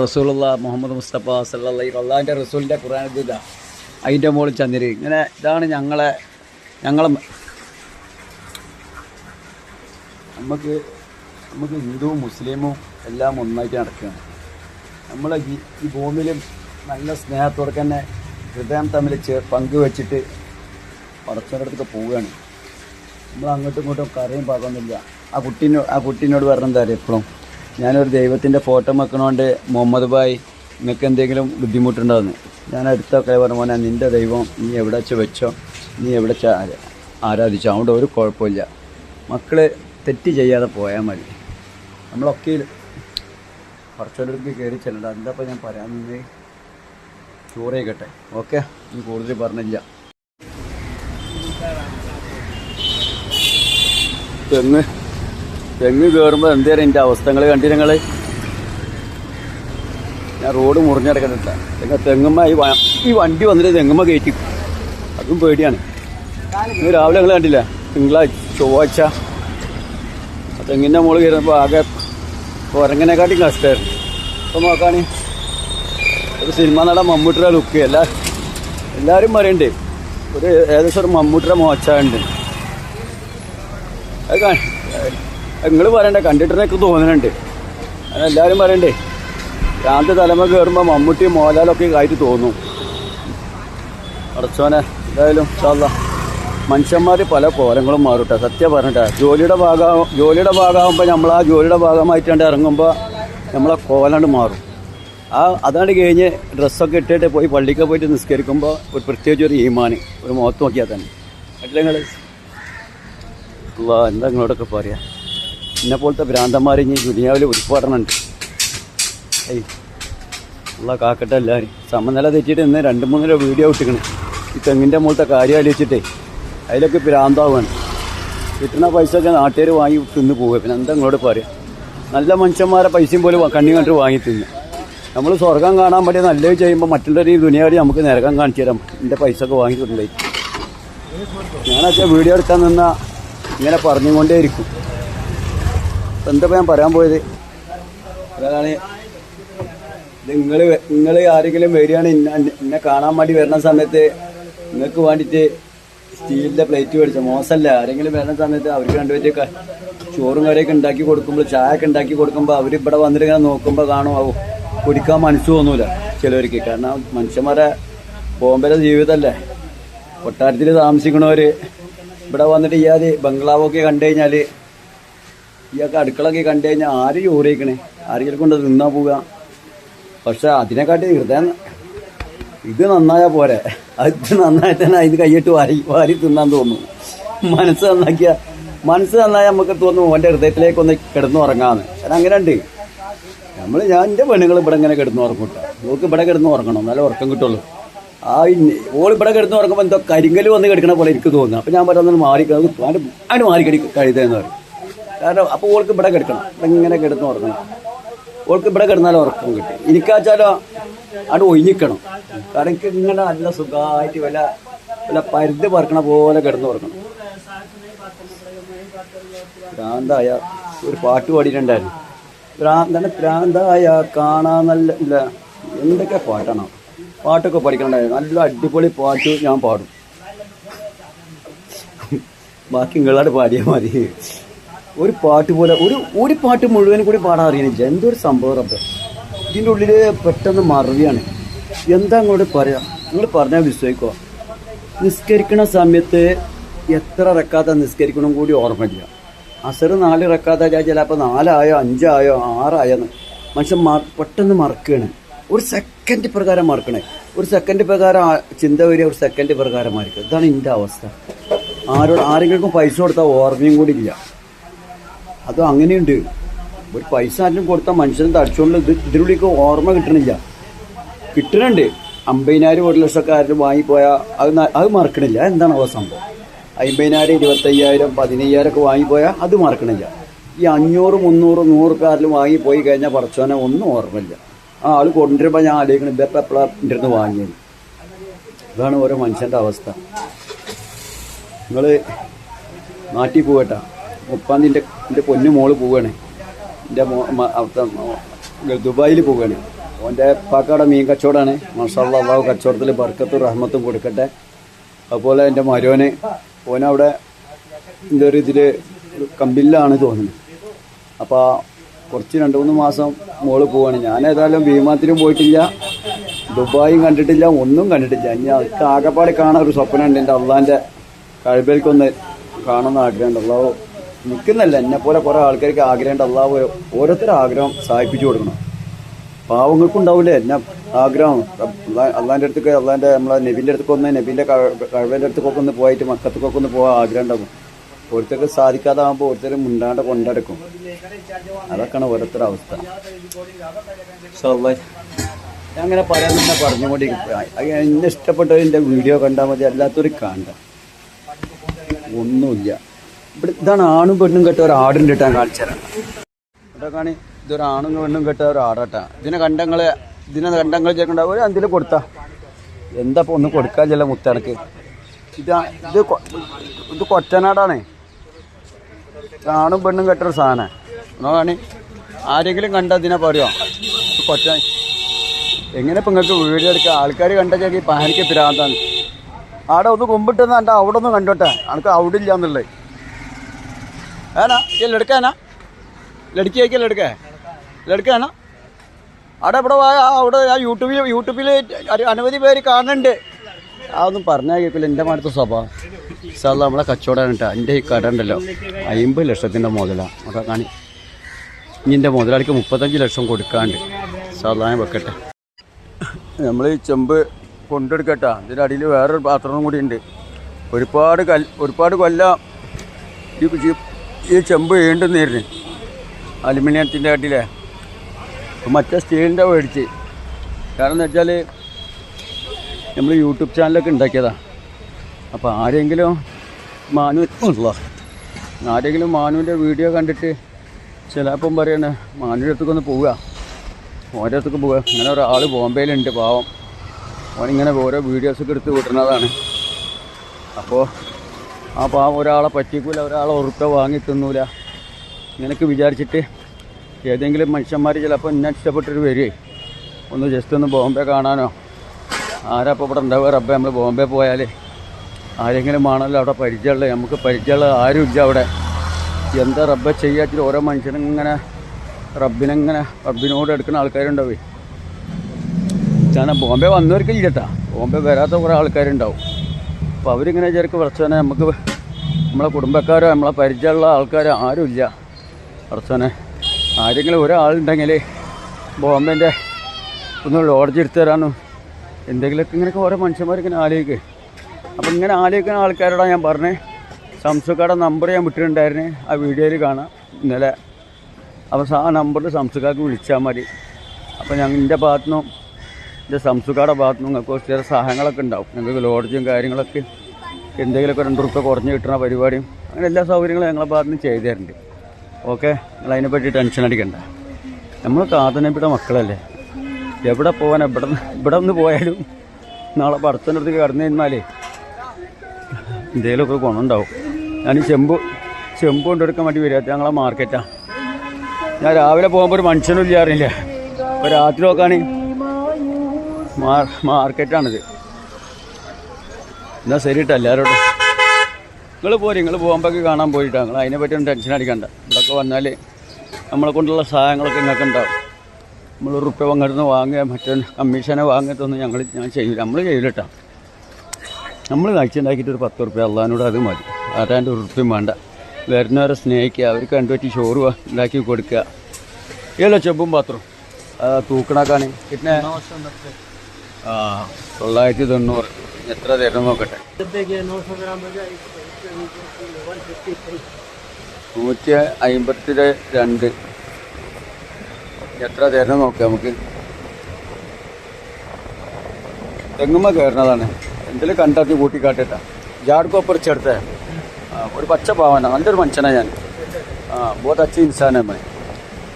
റസൂലുള്ള മുഹമ്മദ് മുസ്തഫ സല്ലി അള്ളാഹിന്റെ റസൂലിന്റെ ഖുർആൻ ഇതാണ് ഇതാ. അതിന്റെ മുകളിൽ ചന്ദ്രി ഇങ്ങനെ ഇതാണ് ഞങ്ങളെ ഞങ്ങളെ നമുക്ക് നമുക്ക് ഹിന്ദുവും മുസ്ലിമും എല്ലാം ഒന്നായിട്ട് നടക്കുകയാണ്. നമ്മൾ ഈ ഭൂമിയിലും നല്ല സ്നേഹത്തോടെ തന്നെ ഹൃദയം തമ്മിൽ ചേർ പങ്കുവെച്ചിട്ട് പടച്ചവരടുത്തൊക്കെ പോവുകയാണ്. നമ്മൾ അങ്ങോട്ടും ഇങ്ങോട്ടും കറിയും പാകൊന്നുമില്ല ആ കുട്ടീനോ ആ കുട്ടീനോട് പറഞ്ഞെന്താ എപ്പോഴും ഞാനൊരു ദൈവത്തിന്റെ ഫോട്ടോ വെക്കണോണ്ട് മുഹമ്മദ് ഭായ് നിനക്ക് എന്തെങ്കിലും ബുദ്ധിമുട്ടുണ്ടാകുന്നു ഞാൻ അടുത്തൊക്കെ പറഞ്ഞു മോനെ നിന്റെ ദൈവം നീ എവിടെ വെച്ച് വെച്ചോ നീ എവിടെ വെച്ച് ആരാ- ആരാധിച്ചോ അതുകൊണ്ട് ഒരു കുഴപ്പമില്ല. മക്കൾ തെറ്റ് ചെയ്യാതെ പോയാൽ മതി. നമ്മളൊക്കെ കുറച്ചൊരിടത്ത് കയറി ചെല്ലണ്ട. എന്താ ഞാൻ പറയാൻ നിന്ന് ചോറ് കഴിക്കട്ടെ. ഓക്കെ? നീ കൂടുതൽ പറഞ്ഞില്ല. തെങ്ങ് തെങ്ങ് കയറുമ്പോൾ എന്തേലും എന്റെ അവസ്ഥകൾ കണ്ടി നിങ്ങൾ ഞാൻ റോഡ് മുറിഞ്ഞെടുക്കുന്നില്ല തെങ്ങ് തെങ്ങുമ്മ ഈ ഈ വണ്ടി വന്നിട്ട് തെങ്ങുമ്മ കയറ്റി അതും പേടിയാണ്. ഇന്ന് രാവിലെ ഞങ്ങൾ കണ്ടില്ല? തിങ്കളാഴ്ച ചൊവ്വാഴ്ച. തെങ്ങിന്റെ മുകളിൽ കയറുമ്പോൾ ആകെ കുരങ്ങനെക്കാട്ടി കഷ്ടമായിരുന്നു അപ്പോൾ നോക്കാണ്. ഒരു സിനിമ നടൻ മമ്മൂട്ടിയുടെ ലുക്ക് എല്ലാ എല്ലാവരും പറയണ്ടേ. ഒരു ഏകദേശം ഒരു മമ്മൂട്ടിയുടെ മോശമുണ്ട് അത് നിങ്ങൾ പറയണ്ടേ കണ്ടിട്ടിനൊക്കെ തോന്നുന്നുണ്ട് അങ്ങനെ എല്ലാവരും പറയണ്ടേ രാത്രി തലമ കയറുമ്പോൾ മമ്മൂട്ടി മോഹൻലാലൊക്കെ ആയിട്ട് തോന്നും. അടച്ചോനെ എന്തായാലും ചാല മനുഷ്യന്മാർ പല കോലങ്ങളും മാറട്ടെ. സത്യം പറഞ്ഞിട്ടെ. ജോലിയുടെ ഭാഗം ജോലിയുടെ ഭാഗമാകുമ്പോൾ നമ്മൾ ആ ജോലിയുടെ ഭാഗമായിട്ടാണ്ട് ഇറങ്ങുമ്പോൾ നമ്മളെ കോലാണ്ട് മാറും. ആ അതാണ്ട് കഴിഞ്ഞ് ഡ്രസ്സൊക്കെ ഇട്ടിട്ട് പോയി പള്ളിക്ക് പോയിട്ട് നിസ്കരിക്കുമ്പോൾ ഒരു പ്രത്യേകിച്ച് ഒരു ഈമാന് ഒരു മുഖത്ത് നോക്കിയാൽ തന്നെ. അല്ല നിങ്ങൾ എന്താ നിങ്ങളോടൊക്കെ പറയാ? എന്നെ പോലത്തെ ഭ്രാന്തന്മാർ ഇനി ദുനിയാവിൽ ഒരുപാടെണ്ണുണ്ട് ഏയ് ഉള്ള കാക്കട്ടെ എല്ലാവരും സമനില തെറ്റിയിട്ട് ഇന്ന് രണ്ട് മൂന്നര വീഡിയോ ഇട്ടിക്കണ്. ഈ തെങ്ങിന്റെ മുകളിലത്തെ കാര്യം ആലോചിച്ചിട്ടേ അതിലൊക്കെ ഭ്രാന്താവാണ്. കിട്ടുന്ന പൈസ ഒക്കെ നാട്ടുകാർ വാങ്ങി തിന്ന് പോവുക. പിന്നെ എന്താ നിങ്ങളോട് പറയാം? നല്ല മനുഷ്യന്മാരെ പൈസയും പോലും കണ്ണി കണ്ടിട്ട് വാങ്ങി തിന്ന്. നമ്മൾ സ്വർഗം കാണാൻ പറ്റിയ നല്ലത് ചെയ്യുമ്പോൾ മറ്റുള്ളവർ ഈ ദുനിയാവിൽ നമുക്ക് നരകം കാണിച്ചു തരാം എന്റെ പൈസ ഒക്കെ വാങ്ങി തിന്നില്ലേ? ഞാനൊക്കെ വീഡിയോ എടുക്കാൻ നിന്നാൽ ഇങ്ങനെ പറഞ്ഞുകൊണ്ടേയിരിക്കും. എന്താ ഞാൻ പറയാൻ പോയത്? അതാണ്. നിങ്ങൾ നിങ്ങൾ ആരെങ്കിലും വരികയാണ് എന്നെ കാണാൻ വേണ്ടി വരുന്ന സമയത്ത് നിങ്ങൾക്ക് വേണ്ടിയിട്ട് സ്റ്റീലിന്റെ പ്ലേറ്റ് മേടിച്ച. മോശമല്ല. ആരെങ്കിലും വരുന്ന സമയത്ത് അവർക്ക് രണ്ടുപേർക്ക് ചോറും കറിയൊക്കെ ഉണ്ടാക്കി കൊടുക്കുമ്പോൾ ചായ ഒക്കെ ഉണ്ടാക്കി കൊടുക്കുമ്പോൾ അവർ ഇവിടെ വന്നിട്ട് നോക്കുമ്പോൾ കാണും കുടിക്കാൻ മനസ്സ് തോന്നൂല ചിലവർക്ക്. കാരണം മനുഷ്യന്മാരെ ബോംബെയിലെ ജീവിതമല്ലേ കൊട്ടാരത്തിൽ താമസിക്കണവർ ഇവിടെ വന്നിട്ട് ചെയ്യാതെ ബംഗ്ലാവൊക്കെ കണ്ടു കഴിഞ്ഞാൽ ഇയാൾക്ക് അടുക്കളൊക്കെ കണ്ടു കഴിഞ്ഞാൽ ആര് ചോറിയിക്കണേ ആര് ആരെങ്കിലും കൊണ്ട് നിന്നാ പോവുക. പക്ഷെ അതിനെക്കാട്ടി ഹൃദയം ഇത് നന്നായാൽ പോരെ. അത് നന്നായിട്ട് തന്നെ അതിന് കൈയിട്ട് വാരി വാരി തിന്നാൻ തോന്നുന്നു മനസ്സ് നന്നാക്കിയ മനസ്സ് നന്നായാൽ നമുക്ക് തോന്നും ഓന്റെ ഹൃദയത്തിലേക്ക് ഒന്ന് കിടന്നു ഉറങ്ങാന്ന്. കാരണം അങ്ങനെ ഉണ്ട് നമ്മൾ ഞാൻ എന്റെ പെണ്ണുങ്ങൾ ഇവിടെ ഇങ്ങനെ കിടന്നു ഉറങ്ങൂട്ടോ നോക്ക് ഇവിടെ കിടന്നു ഉറങ്ങണം. നല്ല ഉറക്കം കിട്ടുള്ളൂ. ആ ഓൾ ഇവിടെ കിടന്ന് ഉറങ്ങുമ്പോൾ എന്തോ കരിങ്കൽ വന്ന് കിടക്കണ പോലെ എനിക്ക് തോന്നുന്നു. അപ്പം ഞാൻ പറയുന്നത് മാറി അതിന് മാറി കടി കഴുതെന്ന് പറയും. കാരണം അപ്പോൾ ഓൾക്ക് ഇവിടെ കിടക്കണം. ഇങ്ങനെ കിടന്ന് ഉറക്കണം ഓൾക്ക് ഇവിടെ കിടന്നാലും ഉറക്കം കിട്ടും. എനിക്കാച്ചാലോ അവിടെ ഒഴിഞ്ഞിക്കണം. കാരണം എനിക്ക് ഇങ്ങനെ നല്ല സുഖമായിട്ട് വല്ല വല്ല പരുത് പറക്കണ പോലെ കിടന്ന് ഉറക്കണം ഭ്രാന്തായ ഒരു പാട്ട് പാടിയിട്ടുണ്ടായിരുന്നു. ഭ്രാന്തനെ ഭ്രാന്തായ കാണാൻ നല്ല ഇല്ല എന്തൊക്കെ പാട്ടാണ്? പാട്ടൊക്കെ പഠിക്കണ്ടായിരുന്നു നല്ല അടിപൊളി പാട്ട് ഞാൻ പാടും. ബാക്കി നിങ്ങളോട് പാടിയാൽ മതി. ഒരു പാട്ട് പോലെ ഒരു ഒരു പാട്ട് മുഴുവൻ കൂടി പാടാൻ അറിയണില്ല. എന്തൊരു സംഭവം റബ്ബേ. ഇതിന്റെ ഉള്ളിൽ പെട്ടെന്ന് മറവിയാണ്. എന്താ അങ്ങോട്ട് പറയാം? നിങ്ങൾ പറഞ്ഞാൽ വിശ്വസിക്കുക നിസ്കരിക്കണ സമയത്ത് എത്ര റക്കാത്ത നിസ്കരിക്കണം കൂടി ഓർമ്മയില്ല അസർ നാല് റക്കാത്ത ചിലപ്പോൾ നാലായോ അഞ്ചായോ ആറായോ മനുഷ്യൻ മറ- പെട്ടെന്ന് മറക്കുകയാണ് ഒരു സെക്കൻഡ് പ്രകാരം മറക്കണേ. ഒരു സെക്കൻഡ് പ്രകാരം ചിന്ത വരിക ഒരു സെക്കൻഡ് പ്രകാരം മറിക്കുക. ഇതാണ് എന്റെ അവസ്ഥ. ആരോട് ആരെങ്കിലും പൈസ കൊടുത്താൽ ഓർമ്മയും കൂടി ഇല്ല. അതും അങ്ങനെയുണ്ട്. ഒരു പൈസ ആരും കൊടുത്താൽ മനുഷ്യൻ തടിച്ചുകൊണ്ട് ഇത് ഇതിനുള്ളിലേക്ക് ഓർമ്മ കിട്ടണില്ല. കിട്ടണുണ്ട്. അമ്പതിനായിരം ഒരു ലക്ഷമൊക്കെ ആരും വാങ്ങിപ്പോയാൽ അത് അത് മറക്കണില്ല. എന്താണ് അവ സംഭവം? അമ്പതിനായിരം ഇരുപത്തയ്യായിരം പതിനയ്യായിരം ഒക്കെ വാങ്ങിപ്പോയാൽ അത് മറക്കണില്ല. ഈ അഞ്ഞൂറ് മുന്നൂറ് നൂറുകാരിലും വാങ്ങിപ്പോയി കഴിഞ്ഞാൽ പറച്ചോനെ ഒന്നും ഓർമ്മയില്ല. ആ ആൾ കൊണ്ടുവരുമ്പോൾ ഞാൻ ആലോചിക്കണം ഇതൊക്കെ എപ്പോഴാണ് എന്റെ അടുത്ത് വാങ്ങിയത്? ഇതാണ് ഓരോ മനുഷ്യന്റെ അവസ്ഥ. നിങ്ങൾ നാട്ടിൽ പോകട്ടാ മുപ്പാം തീയതി എന്റെ പൊന്നു മോൾ പോവുകയാണ് എന്റെ മോ അവിടുത്തെ ദുബായിൽ പോവുകയാണ് ഓന്റെ പാക്കാടെ മീൻ കച്ചവടമാണ് മസാല അള്ളാഹു കച്ചവടത്തിൽ ബർക്കത്തും റഹ്മത്തും കൊടുക്കട്ടെ. അതുപോലെ എന്റെ മരോന് ഓനവിടെ എന്താ ഒരു ഇതിൽ കമ്പില്ലാണ് തോന്നുന്നത് അപ്പോൾ കുറച്ച് രണ്ട് മൂന്ന് മാസം മോൾ പോവാണ്. ഞാൻ ഏതായാലും ഭീമാത്തിനും പോയിട്ടില്ല. ദുബായും കണ്ടിട്ടില്ല ഒന്നും കണ്ടിട്ടില്ല. ഇനി അതൊക്കെ ആകെപ്പാടെ കാണാൻ ഒരു സ്വപ്നമുണ്ട്. എന്റെ അള്ളാന്റെ കഴിവേൽക്കൊന്ന് കാണുന്ന ആഗ്രഹമുണ്ട്. അള്ളാഹു നിൽക്കുന്നല്ല എന്നെ പോലെ കുറേ ആൾക്കാർക്ക് ആഗ്രഹം ഉണ്ട് അള്ളാഹ് ഓരോരുത്തരും ആഗ്രഹം സഹായിപ്പിച്ചു കൊടുക്കണം. പാവങ്ങൾക്കും ഉണ്ടാവില്ലേ? എന്നെ ആഗ്രഹം. അള്ളാന്റെ അടുത്തേക്ക് അള്ളാന്റെ നമ്മളെ നബീന്റെ അടുത്തൊക്കെ ഒന്ന് നബീന്റെ കഴിവിന്റെ അടുത്തൊക്കെ ഒന്ന് പോയിട്ട് മക്കത്തൊക്കെ ഒന്ന് പോകാൻ ആഗ്രഹം ഉണ്ടാകും. ഓരോരുത്തർക്ക് സാധിക്കാതാകുമ്പോൾ ഓരോരുത്തർ മുണ്ടാണ്ട് കൊണ്ടെടുക്കും. അതൊക്കെയാണ് ഓരോരുത്തരുടെ അവസ്ഥ. ഞാൻ അങ്ങനെ പറയാൻ തന്നെ പറഞ്ഞുകൊണ്ടിരിക്കും എന്നെ ഇഷ്ടപ്പെട്ടവരിന്റെ വീഡിയോ കണ്ടാൽ മതി. അല്ലാത്തവർ കാണണ്ട ഒന്നുമില്ല. ഇതാണ് ആണും പെണ്ണും കെട്ട ഒരു ആടിന്റെ ഇട്ടാൻ കാണിച്ചു തരാം. ഇവിടെ ഇതൊരു ആണും പെണ്ണും കെട്ട ഒരു ആടാട്ടാ ഇതിനെ കണ്ടങ്ങൾ ഇതിനെ കണ്ടങ്ങൾ ചേക്കണ്ട ഒരു എന്തെങ്കിലും കൊടുത്താ. എന്താ ഒന്നും കൊടുക്കാൻ ചില മുത്തണക്ക് ഇതാ ഇത് ഇത് കൊറ്റനാടാണേ. ആണും പെണ്ണും കെട്ടൊരു സാധനം. ആരെങ്കിലും കണ്ട ഇതിനെ പറയോ? കൊറ്റ എങ്ങനെ ഇപ്പൊ നിങ്ങൾക്ക് വീഡിയോ എടുക്കുക ആൾക്കാർ കണ്ട ചേക്കി പഹനിക്ക് പിരാന്താണ്. ആടെ ഒന്ന് കൊമ്പിട്ടെന്ന് കണ്ട അവിടെ ഒന്ന് കണ്ടോട്ടെ. അനക്ക് അവിടെ ഇല്ല എന്നുള്ളത്. ഏനാ? ഈ ना ലടുക്കി है ലടുക്കേ ലടുക്കാനാ അവിടെ ഇവിടെ അവിടെ ആ യൂട്യൂബിൽ യൂട്യൂബിൽ അനവധി പേര് കാണുന്നുണ്ട്. അതൊന്നും പറഞ്ഞാൽ കേൾക്കില്ല എന്റെ അടുത്ത സ്വഭാവം. സാറിന് നമ്മളെ കച്ചവടമാണ് കേട്ടോ എന്റെ ഈ കട ഉണ്ടല്ലോ. അമ്പത് ലക്ഷത്തിന്റെ മുതലാണ് അവിടെ കാണി. ഇനി എന്റെ മുതലാളിക്ക് മുപ്പത്തഞ്ച് ലക്ഷം കൊടുക്കാണ്ട്. സാധാരണ വെക്കട്ടെ. നമ്മൾ ഈ ചെമ്പ് കൊണ്ടെടുക്കട്ടാ. ഇതിന്റെ അടിയിൽ വേറൊരു പാത്രം കൂടി ഉണ്ട്. ഒരുപാട് കൽ ഒരുപാട് കൊല്ലം ഈ- ചെമ്പ് വീണ്ടും നേരിന്. അലുമിനിയത്തിന്റെ അടിയിലെ. മറ്റേ സ്റ്റീലിന്റെ മേടിച്ച്. കാരണം എന്ന് വെച്ചാൽ നമ്മൾ യൂട്യൂബ് ചാനലൊക്കെ ഉണ്ടാക്കിയതാണ് അപ്പോൾ ആരെങ്കിലും മാനു ആരെങ്കിലും മാനുവിന്റെ വീഡിയോ കണ്ടിട്ട് ചിലപ്പം പറയണേ മാനുവിന്റെ അടുത്തേക്കൊന്ന് പോവുക. ഓരോരുത്തർക്ക് പോവുക. ഇങ്ങനെ ഒരാൾ ബോംബെയിലുണ്ട് പാവം. അവനിങ്ങനെ ഓരോ വീഡിയോസൊക്കെ എടുത്ത് വിടുന്നതാണ്. അപ്പോൾ ആ പാവം ഒരാളെ പറ്റിക്കൂല ഒരാളെ ഉറുപ്പ വാങ്ങി തിന്നൂല. ഇങ്ങനെയൊക്കെ വിചാരിച്ചിട്ട് ഏതെങ്കിലും മനുഷ്യന്മാർ ചിലപ്പോൾ എന്നെ ഇഷ്ടപ്പെട്ടൊരു വരികയെ ഒന്ന് ജസ്റ്റ് ഒന്ന് ബോംബെ കാണാനോ? ആരാ ഇവിടെ ഉണ്ടാവുക? റബ്ബെ നമ്മൾ ബോംബെ പോയാൽ ആരെങ്കിലും ആണല്ലോ അവിടെ പരിചയമുള്ളത്. നമുക്ക് പരിചയമുള്ള ആരുമില്ല അവിടെ. എന്താ റബ്ബെ ചെയ്യാച്ചിട്ട് ഓരോ മനുഷ്യനിങ്ങനെ റബ്ബിനെങ്ങനെ റബ്ബിനോട് എടുക്കുന്ന ആൾക്കാരുണ്ടാവേ. കാരണം ബോംബെ വന്നവർക്ക് ഇല്ലട്ടാ ബോംബെ വരാത്ത കുറേ ആൾക്കാരുണ്ടാവും. അപ്പോൾ അവരിങ്ങനെ ചെറുക്ക് പറച്ചോനെ നമുക്ക് നമ്മളെ കുടുംബക്കാരോ നമ്മളെ പരിചയമുള്ള ആൾക്കാരോ ആരുമില്ല. പറച്ചോനെ ആരെങ്കിലും ഒരാളുണ്ടെങ്കിൽ ബോംബെന്റെ ഒന്ന് ലോഡ്ജ് എടുത്തു തരാനോ എന്തെങ്കിലുമൊക്കെ ഇങ്ങനെയൊക്കെ ഓരോ മനുഷ്യന്മാരിങ്ങനെ ആലോചിക്കുക അപ്പം ഇങ്ങനെ ആലോചിക്കുന്ന ആൾക്കാരോടാണ് ഞാൻ പറഞ്ഞത് സംസുക്കാരുടെ നമ്പർ ഞാൻ വിട്ടിട്ടുണ്ടായിരുന്നു ആ വീഡിയോയിൽ കാണാം ഇന്നലെ. അപ്പോൾ ആ നമ്പറിൽ സംസുക്കാർക്ക് വിളിച്ചാൽ മതി. അപ്പോൾ ഞങ്ങൾ എന്റെ ഭാഗത്തു നിന്നും എന്റെ സംസുക്കാരുടെ ഭാഗത്തു നിന്ന് നിങ്ങൾക്ക് ചില സഹായങ്ങളൊക്കെ ഉണ്ടാവും. നിങ്ങൾക്ക് ലോഡ്ജും കാര്യങ്ങളൊക്കെ എന്തെങ്കിലുമൊക്കെ രണ്ട് റുപ്യ കുറഞ്ഞ് കിട്ടുന്ന പരിപാടിയും അങ്ങനെ എല്ലാ സൗകര്യങ്ങളും ഞങ്ങളെ ഭാഗത്ത് നിന്ന് ചെയ്തു തരുന്നുണ്ട്. ഓക്കെ? നിങ്ങൾ അതിനെപ്പറ്റി ടെൻഷൻ അടിക്കണ്ട. നമ്മൾ കാതനപ്പിയുടെ മക്കളല്ലേ? എവിടെ പോകാൻ എവിടെ ഇവിടെ നിന്ന് പോയാലും നാളെ പടത്തിന്റെ അടുത്ത് കടന്നു കഴിഞ്ഞാലേ എന്തെങ്കിലുമൊക്കെ ഗുണമുണ്ടാവും. ഞാൻ ചെമ്പ് ചെമ്പ് കൊണ്ടെടുക്കാൻ വേണ്ടി വരിക. ഞങ്ങളെ മാർക്കറ്റാണ് ഞാൻ രാവിലെ പോകുമ്പോൾ ഒരു മനുഷ്യനും ഇല്ലാറില്ല അപ്പോൾ രാത്രി നോക്കുകയാണെങ്കിൽ മാർക്കറ്റാണിത്. എന്നാൽ ശരി കേട്ടോ എല്ലാവരോടും നിങ്ങൾ പോരും നിങ്ങൾ പോകുമ്പോഴേക്ക് കാണാൻ പോയിട്ടാ. നിങ്ങൾ അതിനെ പറ്റിയൊന്നും ടെൻഷൻ അടിക്കണ്ട. ഇവിടെയൊക്കെ വന്നാൽ നമ്മളെ കൊണ്ടുള്ള സഹായങ്ങളൊക്കെ നിങ്ങൾക്ക് ഉണ്ടാവും നമ്മൾ ഉറുപ്പ്യ പങ്കെടുത്ത് വാങ്ങുക മറ്റേ കമ്മീഷനെ വാങ്ങത്തൊന്നും ഞങ്ങൾ ഞാൻ ചെയ്യില്ല നമ്മൾ ചെയ്യില്ലട്ടോ നമ്മൾ കഴിച്ചുണ്ടാക്കിയിട്ട് ഒരു പത്ത് ഉറുപ്പ്യ അള്ളഹാനോട് അത് മതി. ആരാന്റെ ഉറുപ്പ്യം വേണ്ട. വരുന്നവരെ സ്നേഹിക്കുക അവർക്ക് കണ്ടുപറ്റി ചോറ് ഉണ്ടാക്കി കൊടുക്കുക. ഏലോ ചെമ്പും പാത്രം. തൂക്കണക്കാണ് പിന്നെ തൊള്ളായിരത്തി തൊണ്ണൂറ് എത്ര തരണം നോക്കട്ടെ? നൂറ്റി അമ്പത്തി രണ്ട് എത്ര തരണം നോക്കാം നമുക്ക്? തെങ്ങുമ്മ കയറുന്നതാണ് എന്തെങ്കിലും കണ്ടാത്തി കൂട്ടിക്കാട്ടിട്ടാ? ജാഡ് കോപ്പറിച്ചെടുത്ത ഒരു പച്ച പാവന. നല്ലൊരു മനുഷ്യനാണ് ഞാൻ. ബോധ അച്ഛ ഇൻസാനമായി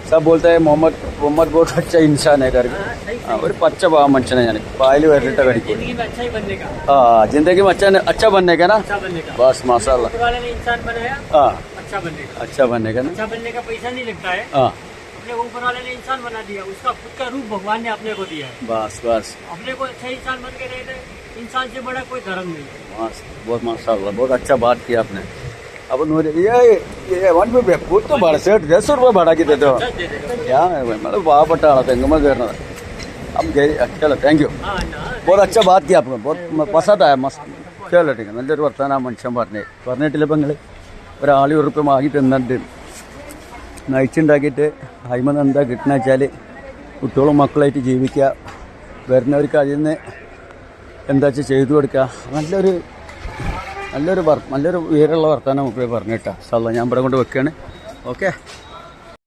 सब बोलते हैं मोहम्मद मोहम्मद बहुत अच्छा इंसान है करके हाँ और अच्छा मनुष्य है यानी। पायल बार रिटा घड़ी हाँ। ज़िंदगी में अच्छा अच्छा बनने का ना? अच्छा बनने का। बस माशा इंसान बनाया हाँ। अच्छा बनने का। अच्छा बनने का ना? अच्छा बनने का पैसा नहीं लगता है। हाँ। अपने ऊपर वाले ने इंसान बना दिया उसका खुद का रूप भगवान ने अपने को दिया है। बस बस। अपने को अच्छा इंसान बन के थे इंसान से बड़ा कोई धर्म नहीं है। बहुत माशा बहुत अच्छा बात किया आपने। अब नूरे ये ये वन पे बहुत तो भाड़ा सेठ दस रुपये भाड़ा की देते हो अच्छा दे देगा क्या है भाई मतलब പാവപ്പെട്ട ആളാ തെങ്ങുമ്മ കയറുന്നത് अब गए चलो താങ്ക് യു हाँ ना बहुत अच्छा बात किया आपने बहुत पसंद आया मस्त चलो ठीक है നല്ലൊരു വർത്താനം ആ മനുഷ്യൻ പറഞ്ഞേ പറഞ്ഞിട്ടില്ല ഇപ്പം നിങ്ങൾ ഒരാളി ഉറുപ്പ് വാങ്ങി തിന്നിട്ട് നയിച്ചുണ്ടാക്കിയിട്ട് അയിമെന്ന് എന്താ കിട്ടുന്ന വെച്ചാൽ കുട്ടികളും മക്കളായിട്ട് ജീവിക്കുക വരുന്നവർക്ക് അതിൽ നിന്ന് എന്താ വെച്ചാൽ ചെയ്തു കൊടുക്കുക നല്ലൊരു നല്ലൊരു വർക്ക് നല്ലൊരു ഉയരമുള്ള വർത്താനം നമുക്ക് പറഞ്ഞിട്ടാ സല്ല ഞാൻ ഇവിടെ കൊണ്ട് വെക്കുകയാണ് ഓക്കെ